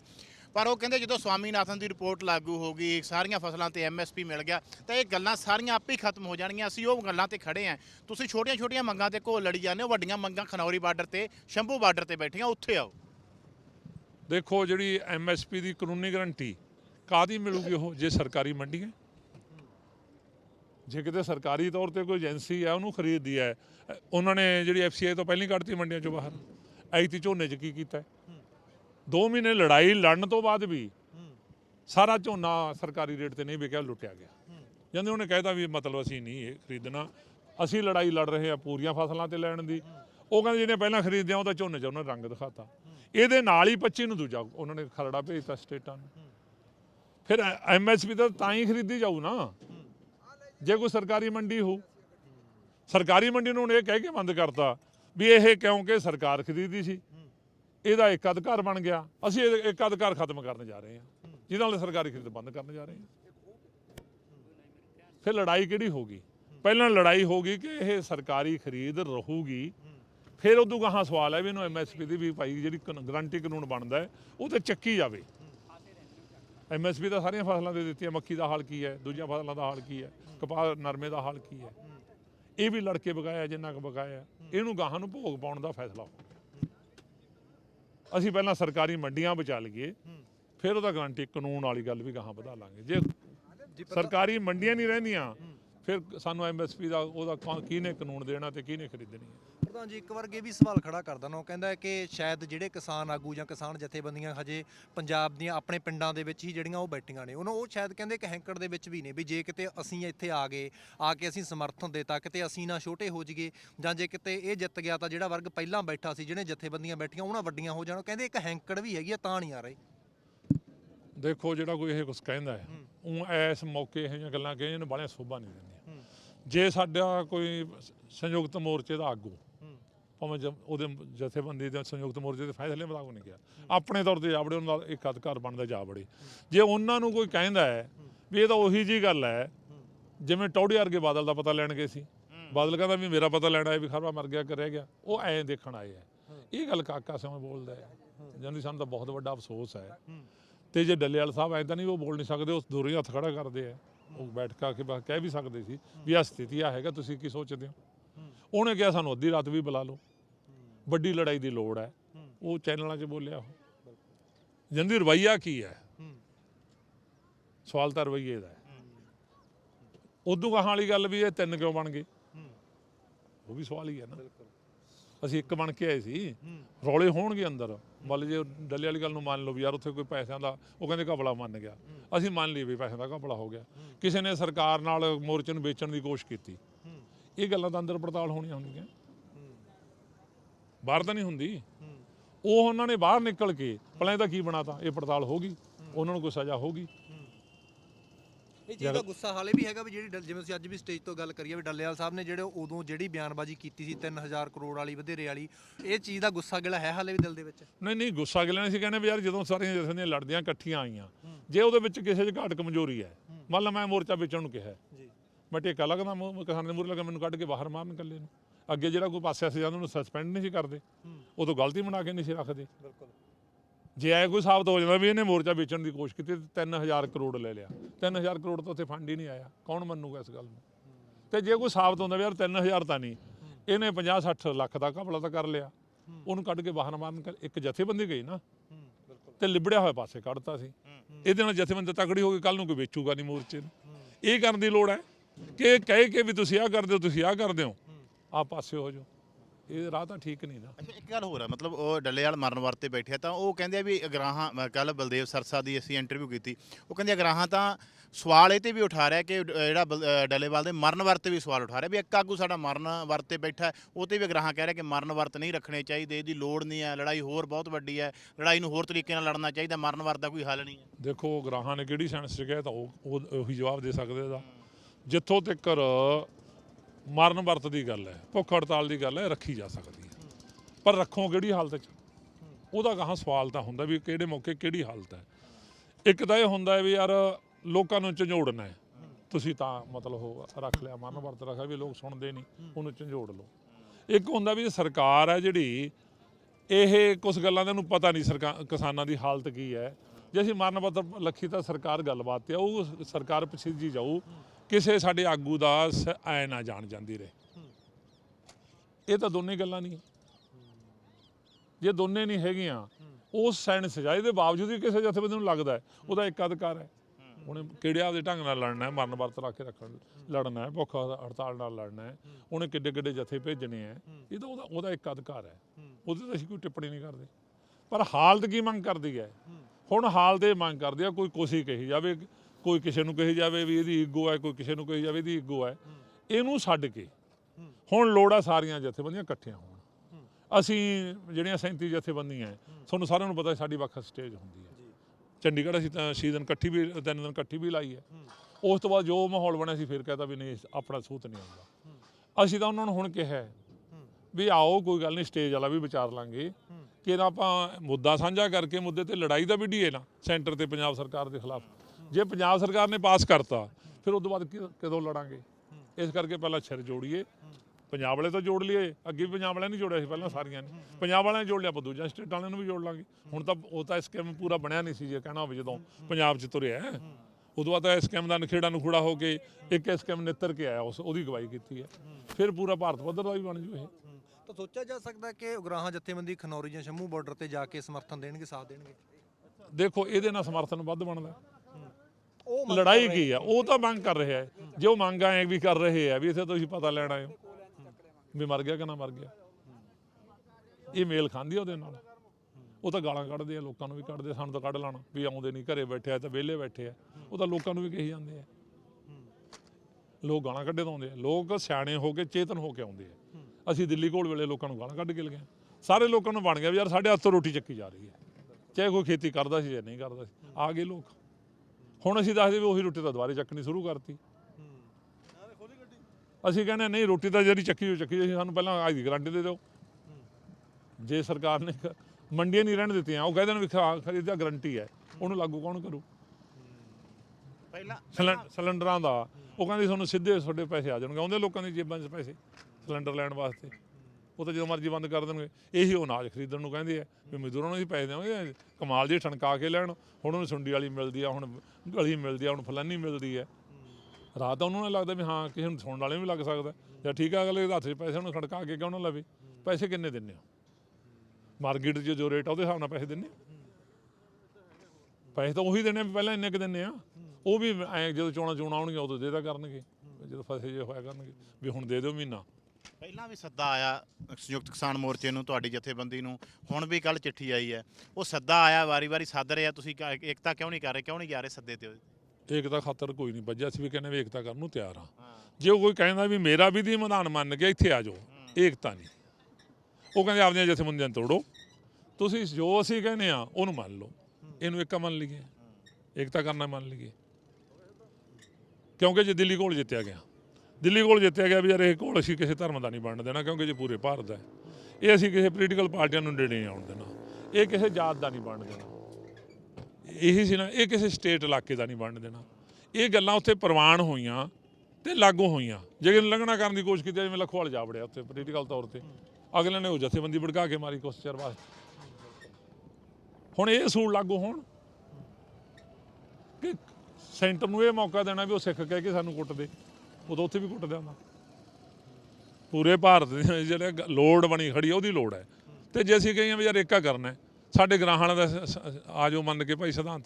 ਪਰ ਉਹ ਕਹਿੰਦੇ ਜਦੋਂ ਸਵਾਮੀਨਾਥਨ ਦੀ ਰਿਪੋਰਟ ਲਾਗੂ ਹੋ ਗਈ, ਸਾਰੀਆਂ ਫਸਲਾਂ ਤੇ ਐਮਐਸਪੀ ਮਿਲ ਗਿਆ, ਤਾਂ ਇਹ ਗੱਲਾਂ ਸਾਰੀਆਂ ਆਪੇ ਹੀ ਖਤਮ ਹੋ ਜਾਣਗੀਆਂ। ਅਸੀਂ ਉਹ ਗੱਲਾਂ ਤੇ ਖੜੇ ਆਂ ਤੁਸੀਂ ਛੋਟੀਆਂ-ਛੋਟੀਆਂ ਮੰਗਾਂ ਤੇ ਘੋਲ ਲੜੀ ਜਾਂਦੇ ਹੋ, ਵੱਡੀਆਂ ਮੰਗਾਂ ਖਨੌਰੀ ਬਾਰਡਰ ਤੇ, ਸ਼ੰਭੂ ਬਾਰਡਰ ਤੇ ਬੈਠੀਆਂ, ਉੱਥੇ ਆਓ। ਦੇਖੋ ਜਿਹੜੀ ਐਮਐਸਪੀ ਦੀ ਕਾਨੂੰਨੀ ਗਰੰਟੀ ਕਾਦੀ ਮਿਲੂਗੀ ਉਹ, ਜੇ ਸਰਕਾਰੀ ਮੰਡੀ ਹੈ? ਜੇ ਕਿਤੇ ਸਰਕਾਰੀ ਤੌਰ ਤੇ ਕੋਈ ਏਜੰਸੀ ਹੈ, ਉਹਨੂੰ ਖਰੀਦਦੀ ਹੈ, ਉਹਨਾਂ ਨੇ ਜਿਹੜੀ ਐਫਸੀਆਈ ਤੋਂ ਪਹਿਲਾਂ ਹੀ ਕੱਢਤੀ ਮੰਡੀਆਂ ਚੋਂ ਬਾਹਰ। ਐਤੀ ਝੋਨੇ 'ਚ ਕੀ ਕੀਤਾ 2 ਮਹੀਨੇ ਲੜਾਈ ਲੜਨ ਤੋਂ ਬਾਅਦ ਵੀ ਸਾਰਾ ਝੋਨਾ ਸਰਕਾਰੀ ਰੇਟ ਤੇ ਨਹੀਂ ਵਿਕਿਆ ਲੁੱਟਿਆ ਗਿਆ। ਜਾਂਦੇ ਉਹਨੇ ਕਹਿਤਾ ਵੀ ਮਤਲਬ ਅਸੀਂ ਨਹੀਂ ਇਹ ਖਰੀਦਣਾ। ਅਸੀਂ ਲੜਾਈ ਲੜ ਰਹੇ ਆ ਪੂਰੀਆਂ ਫਸਲਾਂ ਤੇ ਲੈਣ ਦੀ। ਉਹ ਕਹਿੰਦੇ ਜਿਹਨੇ ਪਹਿਲਾਂ ਖਰੀਦਿਆ ਉਹ ਤਾਂ ਝੋਨੇ 'ਚ ਉਹਨਾਂ ਰੰਗ ਦਿਖਾਤਾ। ਇਹਦੇ ਨਾਲ ਹੀ 25 ਨੂੰ ਦੂਜਾ ਉਹਨਾਂ ਨੇ ਖਰੜਾ ਭੇਜਤਾ ਸਟੇਟਾਂ ਨੂੰ। ਫਿਰ ਐਮਐਸਪੀ ਤਾਂ ਤਾਂ ਹੀ ਖਰੀਦੀ ਜਾਊ ਨਾ। ਜੇ ਕੋਈ ਸਰਕਾਰੀ ਮੰਡੀ ਹੋ ਸਰਕਾਰੀ ਮੰਡੀ ਨੂੰ ਹੁਣ ਇਹ ਕਹਿ ਕੇ ਬੰਦ ਕਰਤਾ ਵੀ ਇਹ ਕਿਉਂਕਿ ਸਰਕਾਰ ਖਰੀਦੀ ਸੀ। ਇਹਦਾ ਇੱਕ ਅਧਿਕਾਰ ਬਣ ਗਿਆ। ਅਸੀਂ ਇਹ ਇੱਕ ਅਧਿਕਾਰ ਖਤਮ ਕਰਨ ਜਾ ਰਹੇ ਹਾਂ। ਜਿਹਦੇ ਨਾਲ ਸਰਕਾਰੀ ਖਰੀਦ ਬੰਦ ਕਰਨ ਜਾ ਰਹੇ ਹਾਂ। ਫਿਰ ਲੜਾਈ ਕਿਹੜੀ ਹੋਗੀ ਪਹਿਲਾਂ ਲੜਾਈ ਹੋਗੀ ਕਿ ਇਹ ਸਰਕਾਰੀ ਖਰੀਦ ਰਹੂਗੀ। ਫਿਰ ਉਦੋਂ ਗਾਹਾਂ ਸਵਾਲ ਹੈ ਵੀ ਇਹਨੂੰ ਐਮਐਸਪੀ ਦੀ ਵੀ ਭਾਈ ਜਿਹੜੀ ਗਰੰਟੀ ਕਾਨੂੰਨ ਬਣਦਾ ਹੈ, ਉਹ ਤੇ ਚੱਕੀ ਜਾਵੇ। ਐਮਐਸਪੀ ਤਾਂ ਸਾਰੀਆਂ ਫਸਲਾਂ ਦੇ ਦਿੱਤੀਆਂ। ਮੱਕੀ ਦਾ ਹਾਲ ਕੀ ਹੈ? ਦੂਜੀਆਂ ਫਸਲਾਂ ਦਾ ਹਾਲ ਕੀ ਹੈ? ਕਪਾਹ, ਨਰਮੇ ਦਾ ਹਾਲ ਕੀ ਹੈ? ਇਹ ਵੀ ਲੜਕੇ ਬਗਾਇਆ ਜਿੰਨਾ ਕੁ ਬਗਾਇਆ ਇਹਨੂੰ ਗਾਹਾਂ ਨੂੰ ਭੋਗ ਪਾਉਣ ਦਾ ਫੈਸਲਾ ਹੋ ਅਸੀਂ ਪਹਿਲਾਂ ਸਰਕਾਰੀ ਮੰਡੀਆਂ ਬਚਾ ਲਈਏ ਫਿਰ ਉਹਦਾ ਗਾਰੰਟੀ ਕਾਨੂੰਨ ਵਾਲੀ ਗੱਲ ਵੀ ਗਾਹਾਂ ਵਧਾ ਲਾਂਗੇ। ਜੇ ਸਰਕਾਰੀ ਮੰਡੀਆਂ ਨਹੀਂ ਰਹਿੰਦੀਆਂ ਫਿਰ ਸਾਨੂੰ ਐਮਐਸਪੀ ਦਾ ਉਹਦਾ ਕਿਹਨੇ ਕਾਨੂੰਨ ਦੇਣਾ ਤੇ ਕਿਹਨੇ ਖਰੀਦਣੀ ਹੈ? ਪ੍ਰਧਾਨ ਜੀ ਇੱਕ ਵਰਗੇ ਵੀ ਸਵਾਲ ਖੜਾ ਕਰਦਾ ਨਾ ਉਹ ਕਹਿੰਦਾ ਹੈ ਕਿ ਸ਼ਾਇਦ ਜਿਹੜੇ ਕਿਸਾਨ ਆਗੂ ਜਾਂ ਕਿਸਾਨ ਜਥੇਬੰਦੀਆਂ ਹਜੇ ਪੰਜਾਬ ਦੀਆਂ ਆਪਣੇ ਪਿੰਡਾਂ ਦੇ ਵਿੱਚ ਹੀ ਜਿਹੜੀਆਂ ਉਹ ਬੈਠੀਆਂ ਨੇ ਉਹਨਾਂ ਉਹ ਸ਼ਾਇਦ ਕਹਿੰਦੇ ਕਿ ਹੈਂਕੜ ਦੇ ਵਿੱਚ ਵੀ ਨੇ ਵੀ ਜੇ ਕਿਤੇ ਅਸੀਂ ਇੱਥੇ ਆ ਗਏ ਆ ਕੇ ਅਸੀਂ ਸਮਰਥਨ ਦੇਤਾ ਕਿਤੇ ਅਸੀਂ ਨਾ ਛੋਟੇ ਹੋ ਜਾਈਏ ਜਾਂ ਜੇ ਕਿਤੇ ਇਹ ਜਿੱਤ ਗਿਆ ਤਾਂ ਜਿਹੜਾ ਵਰਗ ਪਹਿਲਾਂ ਬੈਠਾ ਸੀ ਜਿਹਨੇ ਜਥੇਬੰਦੀਆਂ ਬੈਠੀਆਂ ਉਹਨਾਂ ਵੱਡੀਆਂ ਹੋ ਜਾਣ ਉਹ ਕਹਿੰਦੇ ਇੱਕ ਹੈਂਕੜ ਵੀ ਹੈਗੀ ਆ ਤਾਂ ਨਹੀਂ ਆ ਰਹੇ। ਦੇਖੋ ਜਿਹੜਾ ਕੋਈ ਇਹ ਕੁਝ ਕਹਿੰਦਾ ਹੈ ਉਹ ਐਸ ਮੌਕੇ ਇਹ ਜਿਹੀਆਂ ਗੱਲਾਂ ਕਹੀਆਂ ਨੇ ਬਾਲੀਆਂ ਸੋਭਾ ਨਹੀਂ ਦਿੰਦੀਆਂ। ਜੇ ਸਾਡਾ ਕੋਈ ਸੰਯੁਕਤ ਮੋਰਚੇ ਦਾ ਆਗੂ ਭਾਵੇਂ ਜ- ਉਹਦੇ ਜਥੇਬੰਦੀ ਦੇ ਸੰਯੁਕਤ ਮੋਰਚੇ ਦੇ ਫੈਸਲੇ ਮੁਤਾਬਕ ਨਹੀਂ ਗਿਆ ਆਪਣੇ ਤੌਰ ਤੇ ਜਾ ਵੜੇ ਉਹਨਾਂ ਦਾ ਇੱਕ ਅਧਿਕਾਰ ਬਣਦਾ ਜਾ ਵੜੇ ਜੇ ਉਹਨਾਂ ਨੂੰ ਕੋਈ ਕਹਿੰਦਾ ਹੈ ਵੀ ਇਹ ਤਾਂ ਉਹੀ ਜੀ ਗੱਲ ਹੈ, ਜਿਵੇਂ ਟੌੜੀ ਵਰਗੇ ਬਾਦਲ ਦਾ ਪਤਾ ਲੈਣ ਗਏ ਸੀ। ਬਾਦਲ ਕਹਿੰਦਾ ਵੀ ਮੇਰਾ ਪਤਾ ਲੈਣਾ ਹੈ ਵੀ ਖਰਵਾ ਮਰ ਗਿਆ ਕਿ ਰਹਿ ਗਿਆ। ਉਹ ਐਂ ਦੇਖਣ ਆਏ ਹੈ। ਇਹ ਗੱਲ ਕਾਕਾ ਸਮੇਂ ਬੋਲਦਾ ਹੈ। ਜਾਂਦੀ ਸਾਨੂੰ ਤਾਂ ਬਹੁਤ ਵੱਡਾ ਅਫਸੋਸ ਹੈ। ਹੂੰ ਤੇ ਜੇ ਡੱਲੇਵਾਲ ਸਾਹਿਬ ਐਂ ਤਾਂ ਨਹੀਂ ਉਹ ਬੋਲ ਨਹੀਂ ਸਕਦੇ, ਉਹ ਦੂਰੀ ਹੱਥ ਖੜਾ ਕਰਦੇ ਆ ਉਹ ਬੈਠ ਕੇ ਆ ਕੇ ਬਸ ਕਹਿ ਵੀ ਸਕਦੇ ਸੀ ਵੀ ਆ ਸਥਿਤੀ ਆ ਹੈਗਾ, ਤੁਸੀਂ ਕੀ ਸੋਚਦੇ ਹੋ? ਉਹਨੇ ਕਿਹਾ ਸਾਨੂੰ ਅੱਧੀ ਰਾਤ ਵੀ ਬੁਲਾ ਲਓ। ਵੱਡੀ ਲੜਾਈ ਦੀ ਲੋੜ ਹੈ। ਉਹ ਚੈਨਲਾਂ 'ਚ ਬੋਲਿਆ ਉਹ। ਜੰਦੀ ਰਵਈਆ ਕੀ ਹੈ? ਸਵਾਲ ਤਾਂ ਰਵਈਏ ਦਾ ਹੈ। ਉਦੋਂ ਕਹਾਂ ਵਾਲੀ ਗੱਲ ਵੀ ਇਹ ਤਿੰਨ ਕਿਉਂ ਬਣ ਗਏ ਉਹ ਵੀ ਸਵਾਲ ਹੀ ਹੈ ਨਾ। ਅਸੀਂ ਇੱਕ ਬਣ ਕੇ ਆਏ ਸੀ। ਰੌਲੇ ਹੋਣਗੇ ਅੰਦਰ। ਮੰਨ ਜੇ ਡੱਲੇ ਵਾਲੀ ਗੱਲ ਨੂੰ ਮੰਨ ਲਓ ਵੀ ਯਾਰ ਉੱਥੇ ਕੋਈ ਪੈਸਿਆਂ ਦਾ ਉਹ ਕਹਿੰਦੇ ਘਪਲਾ ਮੰਨ ਗਿਆ। ਅਸੀਂ ਮੰਨ ਲਈ ਵੀ ਪੈਸਿਆਂ ਦਾ ਘਪਲਾ ਹੋ ਗਿਆ। ਕਿਸੇ ਨੇ ਸਰਕਾਰ ਨਾਲ ਮੋਰਚੇ ਨੂੰ ਵੇਚਣ ਦੀ ਕੋਸ਼ਿਸ਼ ਕੀਤੀ। ਇਹ ਗੱਲਾਂ ਤਾਂ ਅੰਦਰ ਪੜਤਾਲ ਹੋਣੀਆਂ ਹੁੰਦੀਆਂ ਬਾਹਰ ਤਾਂ ਨਹੀਂ ਹੁੰਦੀ। ਉਹ ਉਹਨਾਂ ਨੇ ਬਾਹਰ ਨਿਕਲ ਕੇ ਭਲਾ ਇਹਦਾ ਕੀ ਬਣਾਤਾ? ਇਹ ਪੜਤਾਲ ਹੋਗੀ ਉਹਨਾਂ ਨੂੰ ਕੋਈ ਸਜ਼ਾ ਹੋਗੀ ਇਹ ਚੀਜ਼ ਦਾ ਗੁੱਸਾ ਹਾਲੇ ਵੀ ਹੈਗਾ ਵੀ ਜਿਹੜੀ ਡੱਲ- ਜਿਵੇਂ ਅਸੀਂ ਅੱਜ ਵੀ ਸਟੇਜ ਤੋਂ ਗੱਲ ਕਰੀਏ ਵੀ ਡੱਲੇਵਾਲ ਸਾਹਿਬ ਨੇ ਜਿਹੜੇ ਉਦੋਂ ਜਿਹੜੀ ਬਿਆਨਬਾਜ਼ੀ ਕੀਤੀ ਸੀ 3000 ਕਰੋੜ ਵਾਲੀ ਵਧੇਰੇ ਵਾਲੀ ਇਹ ਚੀਜ਼ ਦਾ ਗੁੱਸਾ ਗਿਲਾ ਹੈ ਹਾਲੇ ਵੀ ਦਿਲ ਦੇ ਵਿੱਚ? ਨਹੀਂ ਨਹੀਂ ਗੁੱਸਾ ਗਿਲਾ ਨਹੀਂ ਸੀ ਕਹਿੰਦੇ ਵੀ ਯਾਰ ਜਦੋਂ ਸਾਰੀਆਂ ਜਥੇਬੰਦੀਆਂ ਲੜਦੀਆਂ ਇਕੱਠੀਆਂ ਆਈਆਂ ਜੇ ਉਹਦੇ ਵਿੱਚ ਕਿਸੇ 'ਚ ਘਾਟ ਕਮਜ਼ੋਰੀ ਹੈ। ਮੰਨ ਲਾ ਮੈਂ ਮੋਰਚਾ ਵੇਚਣ ਨੂੰ ਕਿਹਾ। ਜੀ। ਮੈਂ ਟੇਕਾ ਲੱਗਦਾ ਕਿਸਾਨ ਦੇ ਮੂਹਰੇ ਲੱਗਾ ਮੈਨੂੰ ਕੱਢ ਕੇ ਬਾਹਰ ਮਾਰਨ ਇਕੱਲੇ ਨੂੰ। ਅੱਗੇ ਜਿਹੜਾ ਕੋਈ ਪਾਸੇ ਸੀ ਉਹਨੂੰ ਸਸਪੈਂਡ ਨਹੀਂ ਸੀ ਕਰਦੇ। ਉਦੋਂ ਗਲਤੀ ਬਣਾ ਕੇ ਨਹੀਂ ਸੀ ਰੱਖਦੇ। ਬਿਲਕੁਲ। ਜੇ ਐ ਕੋਈ ਸਾਬਤ ਹੋ ਜਾਂਦਾ ਵੀ ਇਹਨੇ ਮੋਰਚਾ ਵੇਚਣ ਦੀ ਕੋਸ਼ਿਸ਼ ਕੀਤੀ ਤੇ 3000 ਕਰੋੜ ਲੈ ਲਿਆ। 3000 ਕਰੋੜ ਤੋਂ ਉੱਥੇ ਫੰਡ ਹੀ ਨਹੀਂ ਆਇਆ। ਕੌਣ ਮੰਨੂਗਾ ਇਸ ਗੱਲ ਨੂੰ? ਤੇ ਜੇ ਕੋਈ ਸਾਬਤ ਹੁੰਦਾ ਵੀ ਯਾਰ 3000 ਤਾਂ ਨਹੀਂ ਇਹਨੇ 50 60 ਲੱਖ ਦਾ ਘਪਲਾ ਤਾਂ ਕਰ ਲਿਆ। ਉਹਨੂੰ ਕੱਢ ਕੇ ਬਾਹਰ ਮਾਰਨ ਕਰ- ਇੱਕ ਜਥੇਬੰਦੀ ਗਈ ਨਾ। ਤੇ ਲਿਬੜਿਆ ਹੋਇਆ ਪਾਸੇ ਕੱਢਤਾ ਸੀ। ਇਹਦੇ ਨਾਲ ਜਥੇਬੰਦੀ ਤਕੜੀ ਹੋ ਗਈ ਕੱਲ ਨੂੰ ਕੋਈ ਵੇਚੂਗਾ ਨਹੀਂ ਮੋਰਚੇ ਨੂੰ। ਇਹ ਕਰਨ ਦੀ ਲੋੜ ਹੈ ਕਿ ਕਹੇ ਕਿ ਵੀ ਤੁਸੀਂ ਆਹ ਕਰਦੇ ਹੋ ਤੁਸੀਂ ਆਹ ਕਰਦੇ ਹੋ। ਆ ਪਾਸੇ ਹੋ ਜਾਓ। ਇਹ ਰਾਹ ਤਾਂ ਠੀਕ ਨਹੀਂ ਨਾ। ਅੱਛਾ ਇੱਕ ਗੱਲ ਹੋਰ ਹੈ ਮਤਲਬ ਉਹ ਡੱਲੇਵਾਲ ਮਰਨ ਵਰਤੇ ਬੈਠੇ ਆ ਤਾਂ ਉਹ ਕਹਿੰਦੇ ਆ ਵੀ ਅਗਰਾਹਾਂ ਕੱਲ ਬਲਦੇਵ ਸਰਸਾ ਦੀ ਅਸੀਂ ਇੰਟਰਵਿਊ ਕੀਤੀ। ਉਹ ਕਹਿੰਦੇ ਅਗਰਾਹਾਂ ਤਾਂ ਸਵਾਲ ਇਹ ਤੇ ਵੀ ਉਠਾ ਰਿਹਾ ਕਿ ਜਿਹੜਾ ਬਲ- ਡੱਲੇਵਾਲ ਦੇ ਮਰਨ ਵਰਤੇ ਵੀ ਸਵਾਲ ਉਠਾ ਰਿਹਾ ਵੀ ਇੱਕ ਆਗੂ ਸਾਡਾ ਮਰਨ ਵਰਤੇ ਬੈਠਾ ਹੈ, ਉਹ ਤੇ ਵੀ ਅਗਰਾਹਾਂ ਕਹਿ ਰਿਹਾ ਕਿ ਮਰਨ ਵਰਤ ਨਹੀਂ ਰੱਖਣੇ ਚਾਹੀਦੇ ਇਹਦੀ ਲੋੜ ਨਹੀਂ ਹੈ ਲੜਾਈ ਹੋਰ ਬਹੁਤ ਵੱਡੀ ਹੈ ਲੜਾਈ ਨੂੰ ਹੋਰ ਤਰੀਕੇ ਨਾਲ ਲੜਨਾ ਚਾਹੀਦਾ ਮਰਨ ਵਰਤ ਦਾ ਕੋਈ ਹੱਲ ਨਹੀਂ ਹੈ। ਦੇਖੋ ਗ੍ਰਾਹਾਂ ਨੇ ਕਿਹੜੀ ਸਾਇੰਸ ਚ ਕਿਹਾ ਤਾਂ ਉਹ ਉਹ- ਉਹੀ ਜਵਾਬ ਦੇ ਸਕਦੇ ਇਹਦਾ। ਜਿੱਥੋਂ ਤੱਕ ਮਰਨ ਵਰਤ ਦੀ ਗੱਲ ਹੈ, ਭੁੱਖ ਹੜਤਾਲ ਦੀ ਗੱਲ ਹੈ, ਰੱਖੀ ਜਾ ਸਕਦੀ ਹੈ। ਪਰ ਰੱਖੋ ਕਿਹੜੀ ਹਾਲਤ 'ਚ? ਉਹਦਾ ਗਾਹਾਂ ਸਵਾਲ ਤਾਂ ਹੁੰਦਾ ਵੀ ਕਿਹੜੇ ਮੌਕੇ ਕਿਹੜੀ ਹਾਲਤ ਹੈ? ਇੱਕ ਤਾਂ ਇਹ ਹੁੰਦਾ ਹੈ ਵੀ ਯਾਰ ਲੋਕਾਂ ਨੂੰ ਝੰਜੋੜਨਾ ਹੈ। ਤੁਸੀਂ ਤਾਂ ਮਤਲਬ ਉਹ ਰੱਖ ਲਿਆ, ਮਰਨ ਵਰਤ ਰੱਖਿਆ ਵੀ ਲੋਕ ਸੁਣਦੇ ਨਹੀਂ, ਉਹਨੂੰ ਝੰਜੋੜ ਲਓ। ਇੱਕ ਹੁੰਦਾ ਵੀ ਸਰਕਾਰ ਹੈ ਜਿਹੜੀ, ਇਹ ਕੁਝ ਗੱਲਾਂ ਦਾ ਨੂੰ ਪਤਾ ਨਹੀਂ ਸਰਕਾਰ ਕਿਸਾਨਾਂ ਦੀ ਹਾਲਤ ਕੀ ਹੈ। ਜੇ ਅਸੀਂ ਮਰਨ ਵਰਤ ਲੱਖੀ ਤਾਂ ਸਰਕਾਰ ਗੱਲਬਾਤ ਤੇ ਆਊ, ਸਰਕਾਰ ਪਛੀਜੀ ਜਾਊ। ਕਿਸੇ ਸਾਡੇ ਆਗੂ ਦਾ ਸ- ਐ ਨਾ ਜਾਣ ਜਾਂਦੀ ਰਹੇ। ਇਹ ਤਾਂ ਦੋਨੇ ਗੱਲਾਂ ਨਹੀਂ। ਜੇ ਦੋਨੇ ਨਹੀਂ ਹੈਗੀਆਂ ਉਸ ਸੈਨ ਸਜਾਏ ਦੇ ਬਾਵਜੂਦ ਵੀ ਕਿਸੇ ਜਥੇਬੰਦੀ ਨੂੰ ਲੱਗਦਾ ਹੈ ਉਹਦਾ ਇੱਕ ਅਧਿਕਾਰ ਹੈ। ਉਹਨੇ ਕਿਹੜੇ ਆਪਦੇ ਢੰਗ ਨਾਲ ਲੜਨਾ ਹੈ, ਮਰਨ ਵਰਤ ਰੱਖ ਕੇ ਰੱਖਣ, ਲੜਨਾ ਹੈ, ਭੁੱਖ ਹੜਤਾਲ ਨਾਲ ਲੜਨਾ ਹੈ, ਉਹਨੇ ਕਿੱਡੇ ਕਿੱਡੇ ਜਥੇ ਭੇਜਣੇ ਹੈ। ਇਹ ਤਾਂ ਉਹਦਾ ਉਹਦਾ ਇੱਕ ਅਧਿਕਾਰ ਹੈ। ਉਹਦੇ ਤੇ ਅਸੀਂ ਕੋਈ ਟਿੱਪਣੀ ਨਹੀਂ ਕਰਦੇ। ਪਰ ਹਾਲਤ ਕੀ ਮੰਗ ਕਰਦੀ ਹੈ? ਹੁਣ ਹਾਲਤ ਇਹ ਮੰਗ ਕਰਦੀ ਆ ਕੋਈ ਕੋਸ਼ਿਸ਼ ਕਹੀ ਜਾਵੇ ਕੋਈ ਕਿਸੇ ਨੂੰ ਕਹੀ ਜਾਵੇ ਵੀ ਇਹਦੀ ਈਗੋ ਹੈ, ਕੋਈ ਕਿਸੇ ਨੂੰ ਕਹੀ ਜਾਵੇ ਇਹਦੀ ਈਗੋ ਹੈ। ਇਹਨੂੰ ਛੱਡ ਕੇ ਹੁਣ ਲੋੜ ਆ ਸਾਰੀਆਂ ਜਥੇਬੰਦੀਆਂ ਇਕੱਠੀਆਂ ਹੋਣ। ਅਸੀਂ ਜਿਹੜੀਆਂ 37 ਜਥੇਬੰਦੀਆਂ ਤੁਹਾਨੂੰ ਸਾਰਿਆਂ ਨੂੰ ਪਤਾ ਸਾਡੀ ਵੱਖ ਸਟੇਜ ਹੁੰਦੀ ਹੈ। ਚੰਡੀਗੜ੍ਹ ਅਸੀਂ ਤਾਂ ਸੀਜ਼ਨ ਇਕੱਠੀ ਵੀ, ਤਿੰਨ ਦਿਨ ਇਕੱਠੀ ਵੀ ਲਾਈ ਹੈ। ਉਸ ਤੋਂ ਬਾਅਦ ਜੋ ਮਾਹੌਲ ਬਣਿਆ ਸੀ, ਫਿਰ ਕਹਤਾ ਵੀ ਨਹੀਂ, ਆਪਣਾ ਸੂਤ ਨਹੀਂ ਆਉਂਦਾ। ਅਸੀਂ ਤਾਂ ਉਹਨਾਂ ਨੂੰ ਹੁਣ ਕਿਹਾ ਵੀ ਆਓ, ਕੋਈ ਗੱਲ ਨਹੀਂ ਸਟੇਜ ਵਾਲਾ ਵੀ ਵਿਚਾਰ ਲਾਂਗੇ। ਕਿ ਨਾ ਆਪਾਂ ਮੁੱਦਾ ਸਾਂਝਾ ਕਰਕੇ ਮੁੱਦੇ ਤੇ ਲੜਾਈ ਦਾ ਵੀਡੀਏ ਨਾ ਸੈਂਟਰ ਤੇ ਪੰਜਾਬ ਸਰਕਾਰ ਦੇ ਖਿਲਾਫ। ਜੇ ਪੰਜਾਬ ਸਰਕਾਰ ਨੇ ਪਾਸ ਕਰਤਾ ਫਿਰ ਉਸ ਤੋਂ ਬਾਅਦ ਕਦੋਂ ਲੜਾਂਗੇ? ਇਸ ਕਰਕੇ ਪਹਿਲਾਂ ਛਿਰ ਜੋੜੀਏ। ਪੰਜਾਬ ਵਾਲੇ ਤਾਂ ਜੋੜ ਲਈਏ ਅੱਗੇ ਵੀ ਪੰਜਾਬ ਵਾਲਿਆਂ ਨੇ ਜੋੜਿਆ ਸੀ ਪਹਿਲਾਂ ਸਾਰੀਆਂ ਨੇ। ਪੰਜਾਬ ਵਾਲਿਆਂ ਨੇ ਜੋੜ ਲਿਆ ਆਪਾਂ ਦੂਜਾ ਸਟੇਟ ਵਾਲਿਆਂ ਨੂੰ ਵੀ ਜੋੜ ਲਾਂਗੇ। ਹੁਣ ਤਾਂ ਉਹ ਤਾਂ ਸਕੀਮ ਪੂਰਾ ਬਣਿਆ ਨਹੀਂ ਸੀ ਜੇ ਕਹਿਣਾ ਹੋਵੇ ਜਦੋਂ ਪੰਜਾਬ 'ਚ ਤੁਰਿਆ ਹੈ। ਉਦੋਂ ਬਾਅਦ ਇਸ ਸਕੀਮ ਦਾ ਨਖੇੜਾ ਨਖੂੜਾ ਹੋ ਕੇ ਇੱਕ ਇਸ ਸਕੀਮ ਨਿੱਤਰ ਕੇ ਆਇਆ ਉਸ ਉਹਦੀ ਅਗਵਾਈ ਕੀਤੀ ਹੈ। ਫਿਰ ਪੂਰਾ ਭਾਰਤ ਪੱਧਰ ਦਾ ਵੀ ਬਣ ਜੂ ਇਹ। ਤਾਂ ਸੋਚਿਆ ਜਾ ਸਕਦਾ ਕਿ ਉਗਰਾਹਾਂ ਜਥੇਬੰਦੀ ਖਨੌਰੀ ਜਾਂ ਸ਼ੰਮੂ ਬਾਰਡਰ ਤੇ ਜਾ ਕੇ ਸਮਰਥਨ ਦੇਣਗੇ ਸਾਥ ਦੇਣਗੇ? ਦੇਖੋ ਇਹਦੇ ਨਾਲ ਸਮਰਥਨ ਵੱਧ ਬਣਦਾ। ਉਹ ਲੜਾਈ ਕੀ ਆ। ਉਹ ਤਾਂ ਮੰਗ ਕਰ ਰਿਹਾ ਹੈ ਜੇ ਉਹ ਮੰਗ ਆਏ ਵੀ ਕਰ ਰਹੇ ਆ ਵੀ ਇੱਥੇ ਤੁਸੀਂ ਪਤਾ ਲੈਣ ਆਏ ਹੋ। ਵੀ ਮਰ ਗਿਆ ਕਿ ਨਾ ਮਰ ਗਿਆ? ਇਹ ਮੇਲ ਖਾਂਦੀ ਆ ਉਹਦੇ ਨਾਲ। ਉਹ ਤਾਂ ਗਾਲਾਂ ਕੱਢਦੇ ਆ ਲੋਕਾਂ ਨੂੰ ਵੀ ਕੱਢਦੇ ਆ, ਸਾਨੂੰ ਤਾਂ ਕੱਢ ਲਾਣਾ। ਵੀ ਆਉਂਦੇ ਨਹੀਂ ਘਰੇ ਬੈਠੇ ਆ ਤਾਂ ਵਿਹਲੇ ਬੈਠੇ ਆ। ਉਹ ਤਾਂ ਲੋਕਾਂ ਨੂੰ ਵੀ ਕਹੀ ਜਾਂਦੇ ਆ। ਲੋਕ ਗਾਲਾਂ ਕੱਢੇ ਤੋਂ ਆਉਂਦੇ ਆ। ਲੋਕ ਸਿਆਣੇ ਹੋ ਕੇ ਚੇਤਨ ਹੋ ਕੇ ਆਉਂਦੇ ਆ। ਅਸੀਂ ਦਿੱਲੀ ਕੋਲ ਵੇਲੇ ਲੋਕਾਂ ਨੂੰ ਗਾਲਾਂ ਕੱਢ ਕੇ ਲਗੇ ਸਾਰੇ ਲੋਕਾਂ ਨੂੰ ਬਣ ਗਿਆ ਵੀ ਯਾਰ ਸਾਡੇ ਹੱਥੋਂ ਰੋਟੀ ਚੱਕੀ ਜਾ ਰਹੀ ਹੈ। ਚਾਹੇ ਕੋਈ ਖੇਤੀ ਕਰਦਾ ਸੀ ਜਾਂ ਨਹੀਂ ਕਰਦਾ ਸੀ। ਆ ਗਏ ਲੋਕ। ਹੁਣ ਅਸੀਂ ਦੱਸਦੇ ਵੀ ਉਹੀ ਰੋਟੀ ਤਾਂ ਦੁਬਾਰੇ ਚੱਕਣੀ ਸ਼ੁਰੂ ਕਰਤੀ। ਅਸੀਂ ਕਹਿੰਦੇ ਨਹੀਂ ਰੋਟੀ ਤਾਂ ਜਿਹੜੀ ਚੱਕੀ ਹੋ ਚੱਕੀ ਹੋਈ, ਸਾਨੂੰ ਪਹਿਲਾਂ ਅੱਜ ਦੀ ਗਰੰਟੀ ਦੇ ਦਿਓ। ਜੇ ਸਰਕਾਰ ਨੇ ਮੰਡੀਆਂ ਨਹੀਂ ਰਹਿਣ ਦਿੱਤੀਆਂ ਉਹ ਕਹਿੰਦੇ ਨੇ ਵੀ ਖਰੀਦਾ ਗਰੰਟੀ ਹੈ। ਉਹਨੂੰ ਲਾਗੂ ਕੌਣ ਕਰੂ? ਪਹਿਲਾਂ ਸਿਲੰ- ਸਿਲੰਡਰਾਂ ਦਾ। ਉਹ ਕਹਿੰਦੇ ਤੁਹਾਨੂੰ ਸਿੱਧੇ ਤੁਹਾਡੇ ਪੈਸੇ ਆ ਜਾਣਗੇ। ਆਉਂਦੇ ਲੋਕਾਂ ਦੀ ਜੇਬਾਂ 'ਚ ਪੈਸੇ ਸਿਲੰਡਰ ਲੈਣ ਵਾਸਤੇ। ਉਹ ਤਾਂ ਜਦੋਂ ਮਰਜ਼ੀ ਬੰਦ ਕਰ ਦੇਣਗੇ। ਇਹੀ ਉਹ ਅਨਾਜ ਖਰੀਦਣ ਨੂੰ ਕਹਿੰਦੇ ਆ ਵੀ ਮਜ਼ਦੂਰਾਂ ਨੂੰ ਵੀ ਪੈਸੇ ਦੇਵਾਂਗੇ। ਕਮਾਲ ਜੀ ਠਣਕਾ ਕੇ ਲੈਣ। ਹੁਣ ਉਹਨੂੰ ਸੁੰਡੀ ਵਾਲੀ ਮਿਲਦੀ ਆ, ਹੁਣ ਗਲੀ ਮਿਲਦੀ ਆ, ਹੁਣ ਫਲਾਨੀ ਮਿਲਦੀ ਆ। ਰਾਤ ਤਾਂ ਉਹਨੂੰ ਇਹ ਲੱਗਦਾ ਵੀ ਹਾਂ, ਕਿਸੇ ਨੂੰ ਸੁਣਨ ਵਾਲੇ ਵੀ ਲੱਗ ਸਕਦਾ। ਜਾਂ ਠੀਕ ਆ, ਅਗਲੇ ਦੇ ਹੱਥ 'ਚ ਪੈਸੇ ਉਹਨੂੰ ਖੜਕਾ ਕੇ ਕਿਉਂ ਨਾ ਲਵੇ? ਪੈਸੇ ਕਿੰਨੇ ਦਿੰਨੇ ਹੋ? ਮਾਰਕੀਟ 'ਚ ਜੋ ਰੇਟ ਆ, ਉਹਦੇ ਹਿਸਾਬ ਨਾਲ ਪੈਸੇ ਦਿੰਨੇ ਪੈਸੇ ਤਾਂ ਉਹੀ ਦੇਣੇ ਆ ਵੀ ਪਹਿਲਾਂ ਇੰਨੇ ਕੁ ਦਿੰਨੇ ਆ। ਉਹ ਵੀ ਐ ਜਦੋਂ ਚੋਣਾਂ ਚੋਣਾਂ ਆਉਣਗੀਆਂ, ਉਦੋਂ ਦੇਦਾ ਕਰਨਗੇ। ਜਦੋਂ ਫਸੇ ਜੇ ਹੋਇਆ ਕਰਨਗੇ। ਵੀ ਹੁਣ ਦੇ ਦਿਓ ਮਹੀਨਾ। ਪਹਿਲਾਂ ਵੀ ਸੱਦਾ ਆਇਆ ਸੰਯੁਕਤ ਕਿਸਾਨ ਮੋਰਚੇ ਨੂੰ ਤੁਹਾਡੀ ਜਥੇਬੰਦੀ ਨੂੰ ਹੁਣ ਵੀ ਕੱਲ ਚਿੱਠੀ ਆਈ ਹੈ। ਉਹ ਸੱਦਾ ਆਇਆ ਵਾਰੀ-ਵਾਰੀ ਸੱਦ ਰਹੇ ਆ ਤੁਸੀਂ ਕ- ਏਕਤਾ ਕਿਉਂ ਨਹੀਂ ਕਰ ਰਹੇ? ਕਿਉਂ ਨਹੀਂ ਜਾ ਰਹੇ ਸੱਦੇ ਤੇ? ਏਕਤਾ ਖਾਤਰ ਕੋਈ ਨਹੀਂ ਵੱਜਿਆ ਅਸੀਂ ਵੀ ਕਹਿੰਦੇ ਵੀ ਏਕਤਾ ਕਰਨ ਨੂੰ ਤਿਆਰ ਆ ਜੇ ਉਹ ਕੋਈ ਕਹਿੰਦਾ ਵੀ ਮੇਰਾ ਵੀ ਦੀ ਵਿਧਾਨ ਮੰਨ ਗਿਆ ਇੱਥੇ ਆ ਜਾਓ ਏਕਤਾ ਨਹੀਂ। ਉਹ ਕਹਿੰਦੇ ਆਪਦੀਆਂ ਜਥੇਬੰਦੀਆਂ ਨੂੰ ਤੋੜੋ। ਤੁਸੀਂ ਜੋ ਅਸੀਂ ਕਹਿੰਦੇ ਆ ਉਹਨੂੰ ਮੰਨ ਲਓ। ਇਹਨੂੰ ਏਕਾ ਮੰਨ ਲਈਏ। ਏਕਤਾ ਕਰਨਾ ਮੰਨ ਲਈਏ। ਕਿਉਂਕਿ ਜੇ ਦਿੱਲੀ ਕੋਲ ਜਿੱਤਿਆ ਗਿਆ। ਦਿੱਲੀ ਕੋਲ ਜਿੱਤਿਆ ਗਿਆ ਵੀ ਯਾਰ ਇਹ ਕੋਲ ਅਸੀਂ ਕਿਸੇ ਧਰਮ ਦਾ ਨਹੀਂ ਬਣਨ ਦੇਣਾ ਕਿਉਂਕਿ ਜੇ ਪੂਰੇ ਭਾਰਤ ਦਾ ਹੈ। ਇਹ ਅਸੀਂ ਕਿਸੇ ਪੋਲੀਟੀਕਲ ਪਾਰਟੀਆਂ ਨੂੰ ਨੇੜੇ ਨਹੀਂ ਆਉਣ ਦੇਣਾ। ਇਹ ਕਿਸੇ ਜਾਤ ਦਾ ਨਹੀਂ ਬਣਨ ਦੇਣਾ। ਇਹੀ ਸੀ ਨਾ, ਇਹ ਕਿਸੇ ਸਟੇਟ ਇਲਾਕੇ ਦਾ ਨਹੀਂ ਬਣਨ ਦੇਣਾ। ਇਹ ਗੱਲਾਂ ਉੱਥੇ ਪ੍ਰਵਾਨ ਹੋਈਆਂ ਤੇ ਲਾਗੂ ਹੋਈਆਂ। ਜੇ ਲੰਘਣਾ ਕਰਨ ਦੀ ਕੋਸ਼ਿਸ਼ ਕੀਤੀ, ਜਿਵੇਂ ਲਖਵਾਲ ਜਾ ਵੜਿਆ ਉੱਥੇ ਪੋਲੀਟੀਕਲ ਤੌਰ ਤੇ। ਅਗਲੇ ਨੇ ਉਹ ਜਥੇਬੰਦੀ ਭੜਕਾ ਕੇ ਮਾਰੀ ਕੁਛ ਚਿਰ ਬਾਅਦ। ਹੁਣ ਇਹ ਅਸੂਲ ਲਾਗੂ ਹੋਣ ਕਿ ਸੈਂਟਰ ਨੂੰ ਇਹ ਮੌਕਾ ਦੇਣਾ ਵੀ ਉਹ ਸਿੱਖ ਕਹਿ ਕੇ ਸਾਨੂੰ ਕੁੱਟ ਦੇ ਉਦੋਂ ਉੱਥੇ ਵੀ ਕੁੱਟ ਦਿਆਂਦਾ ਪੂਰੇ ਭਾਰਤ ਦੇ ਜਿਹੜੇ ਲੋੜ ਬਣੀ ਖੜੀ ਉਹਦੀ ਲੋੜ ਹੈ। ਤੇ ਜੇ ਅਸੀਂ ਕਹੀਏ ਵੀ ਯਾਰ ਏਕਾ ਕਰਨਾ ਸਾਡੇ ਗ੍ਰਾਹਾਂ ਦਾ ਸ- ਆ ਜਾਓ ਮੰਨ ਕੇ ਭਾਈ ਸਿਧਾਂਤ।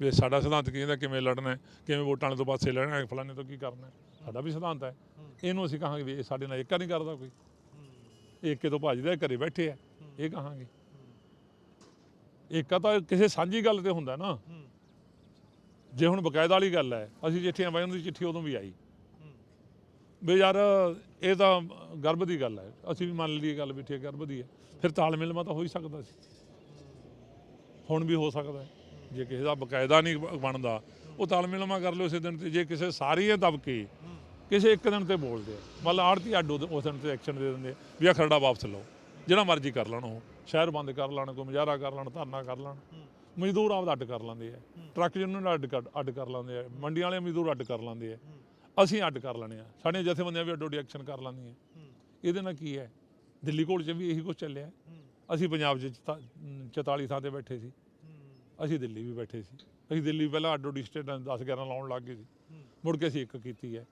ਵੀ ਸਾਡਾ ਸਿਧਾਂਤ ਕੀ ਇਹਦਾ ਕਿਵੇਂ ਲੜਨਾ ਕਿਵੇਂ ਵੋਟਾਂ ਵਾਲੇ ਤੋਂ ਪਾਸੇ ਲੜਨਾ ਹੈ, ਫਲਾਣੇ ਤੋਂ ਕੀ ਕਰਨਾ ਸਾਡਾ ਵੀ ਸਿਧਾਂਤ ਹੈ। ਇਹਨੂੰ ਅਸੀਂ ਕਹਾਂਗੇ ਵੀ ਇਹ ਸਾਡੇ ਨਾਲ ਏਕਾ ਨਹੀਂ ਕਰਦਾ ਕੋਈ। ਏਕੇ ਤੋਂ ਭੱਜਦਾ ਇਹ ਘਰੇ ਬੈਠੇ ਆ, ਇਹ ਕਹਾਂਗੇ। ਏਕਾ ਤਾਂ ਕਿਸੇ ਸਾਂਝੀ ਗੱਲ ਤੇ ਹੁੰਦਾ ਨਾ। ਜੇ ਹੁਣ ਬਕਾਇਦਾ ਵਾਲੀ ਗੱਲ ਹੈ, ਅਸੀਂ ਚਿੱਠੀਆਂ ਪਾਈਆਂ ਦੀ ਚਿੱਠੀ ਉਦੋਂ ਵੀ ਆਈ। ਵੀ ਯਾਰ, ਇਹ ਤਾਂ ਗਰਭ ਦੀ ਗੱਲ ਹੈ। ਅਸੀਂ ਵੀ ਮੰਨ ਲਈਏ ਗੱਲ ਵੀ ਠੀਕ ਗਰਭ ਦੀ ਹੈ। ਫਿਰ ਤਾਲਮੇਲ ਮਾ ਤਾਂ ਹੋ ਹੀ ਸਕਦਾ ਸੀ। ਹੁਣ ਵੀ ਹੋ ਸਕਦਾ ਹੈ। ਜੇ ਕਿਸੇ ਦਾ ਬਕਾਇਦਾ ਨਹੀਂ ਬਣਦਾ, ਉਹ ਤਾਲਮੇਲ ਮਾ ਕਰ ਲਿਓ ਉਸੇ ਦਿਨ ਤੇ। ਜੇ ਕਿਸੇ ਸਾਰੀਆਂ ਦਬਕੇ, ਕਿਸੇ ਇੱਕ ਦਿਨ ਤੇ ਬੋਲਦੇ ਆ। ਮਤਲਬ ਆੜਤੀ ਅੱਡ ਉਸ ਦਿਨ ਤੇ ਐਕਸ਼ਨ ਦੇ ਦਿੰਦੇ ਵੀ ਆ ਖਰੜਾ ਵਾਪਸ ਲਓ। ਜਿਹੜਾ ਮਰਜ਼ੀ ਕਰ ਲੈਣ ਉਹ। ਸ਼ਹਿਰ ਬੰਦ ਕਰ ਲੈਣ, ਕੋਈ ਮੁਜ਼ਾਹਰਾ ਕਰ ਲੈਣ, ਧਰਨਾ ਕਰ ਲੈਣ। ਮਜ਼ਦੂਰ ਆਪਦਾ ਅੱਡ ਕਰ ਲੈਂਦੇ ਆ। ਟਰੱਕ ਜਿਹਨੂੰ ਅੱਡ ਕਰ- ਅੱਡ ਕਰ ਲੈਂਦੇ ਆ। ਮੰਡੀਆਂ ਵਾਲੇ ਮਜ਼ਦੂਰ ਅੱਡ ਕਰ ਲੈਂਦੇ ਆ। ਅਸੀਂ ਅੱਡ ਕਰ ਲੈਣੇ ਆ। ਸਾਡੀਆਂ ਜਥੇਬੰਦੀਆਂ ਵੀ ਅੱਡੋ ਅੱਡੀ ਐਕਸ਼ਨ ਕਰ ਲੈਂਦੀਆਂ। ਇਹਦੇ ਨਾਲ ਕੀ ਹੈ? ਦਿੱਲੀ ਕੋਲ 'ਚ ਵੀ ਇਹੀ ਕੁਝ ਚੱਲਿਆ। ਅਸੀਂ ਪੰਜਾਬ 'ਚ ਚਤਾ- 44 ਥਾਂ ਤੇ ਬੈਠੇ ਸੀ। ਅਸੀਂ ਦਿੱਲੀ ਵੀ ਬੈਠੇ ਸੀ। ਅਸੀਂ ਦਿੱਲੀ ਪਹਿਲਾਂ ਅੱਡੋ ਅੱਡੀ ਸਟੇਟਾਂ 10 11 ਲਾਉਣ ਲੱਗ ਗਏ ਸੀ। ਮੁੜ ਕੇ ਅਸੀਂ ਇੱਕ ਕੀਤੀ ਹੈ।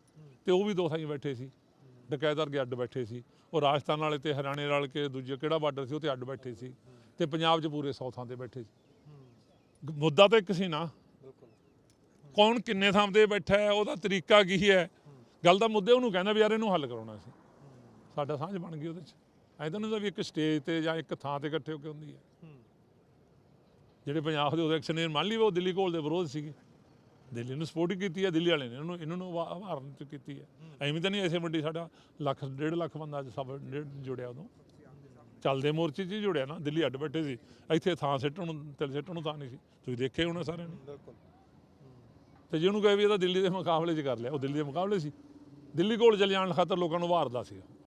ਤੇ ਉਹ ਵੀ ਦੋ ਥਾਈਂ ਬੈਠੇ ਸੀ। ਡਕੈਤਰ ਕੇ ਅੱਡ ਬੈਠੇ ਸੀ। ਉਹ ਰਾਜਸਥਾਨ ਵਾਲੇ ਤੇ ਹਰਿਆਣੇ ਵਾਲੇ ਕੇ ਦੂਜੇ ਕਿਹੜਾ ਬਾਰਡਰ ਸੀ, ਉਹ ਤੇ ਅੱਡ ਬੈਠੇ ਸੀ। ਤੇ ਪੰਜਾਬ 'ਚ ਪੂਰੇ 100 ਥਾਂ ਤੇ ਬੈਠੇ ਸੀ। ਮੁੱਦਾ ਤਾਂ ਇੱਕ ਸੀ ਨਾ। ਕੌਣ ਕਿੰਨੇ ਥਾਂ ਤੇ ਬੈਠਾ ਹੈ, ਉਹਦਾ ਤਰੀਕਾ ਕੀ ਹੈ? ਗੱਲ ਦਾ ਮੁੱਦੇ ਉਹਨੂੰ ਕਹਿੰਦਾ ਵੀ ਯਾਰ ਇਹਨੂੰ ਹੱਲ ਕਰਾਉਣਾ ਸੀ ਸਾਡਾ ਸਾਂਝ ਬਣ ਗਈ ਉਹਦੇ 'ਚ। ਐਂ ਤਾਂ ਨਹੀਂ ਵੀ ਇੱਕ ਸਟੇਜ ਤੇ ਜਾਂ ਇੱਕ ਥਾਂ ਤੇ ਇਕੱਠੇ ਹੋ ਕੇ ਹੁੰਦੀ ਹੈ। ਜਿਹੜੇ ਪੰਜਾਬ ਦੇ ਉਹਦੇ ਨੇ ਮੰਨ ਲਈ ਉਹ ਦਿੱਲੀ ਕੋਲ ਦੇ ਵਿਰੋਧ ਸੀਗੇ। ਦਿੱਲੀ ਨੂੰ ਸਪੋਰਟ ਕੀਤੀ ਹੈ, ਦਿੱਲੀ ਵਾਲੇ ਨੇ ਇਹਨੂੰ ਇਹਨਾਂ ਨੂੰ ਵਾ- ਹਾਰਨ ਚ ਕੀਤੀ ਹੈ। ਐਵੇਂ ਤਾਂ ਨਹੀਂ ਐਸੇ ਵੱਡੀ ਸਾਡਾ ਲੱਖ, ਡੇਢ ਲੱਖ ਬੰਦਾ ਅੱਜ ਸਭ ਜੁੜਿਆ ਉਦੋਂ। ਚੱਲਦੇ ਮੋਰਚੇ 'ਚ ਹੀ ਜੁੜਿਆ ਨਾ, ਦਿੱਲੀ ਅੱਡ ਬੈਠੇ ਸੀ। ਇੱਥੇ ਥਾਂ ਸਿੱਟਣ ਨੂੰ ਤਿਲ ਸਿੱਟਣ ਨੂੰ ਥਾਂ ਨਹੀਂ ਸੀ। ਤੁਸੀਂ ਦੇਖੇ ਹੋਣਾ ਸਾਰਿਆਂ ਨੇ। ਬਿਲਕੁਲ। ਤੇ ਜਿਹਨੂੰ ਕਹੇ ਵੀ ਇਹਦਾ ਦਿੱਲੀ ਦੇ ਮੁਕਾਬਲੇ 'ਚ ਕਰ ਲਿਆ, ਉਹ ਦਿੱਲੀ ਦੇ ਮੁਕਾਬਲੇ ਸੀ। ਦਿੱਲੀ ਕੋਲ ਚਲੇ ਜਾਣ ਖਾਤਰ ਲੋਕਾਂ ਨੂੰ ਵਾਰਦਾ ਸੀਗਾ।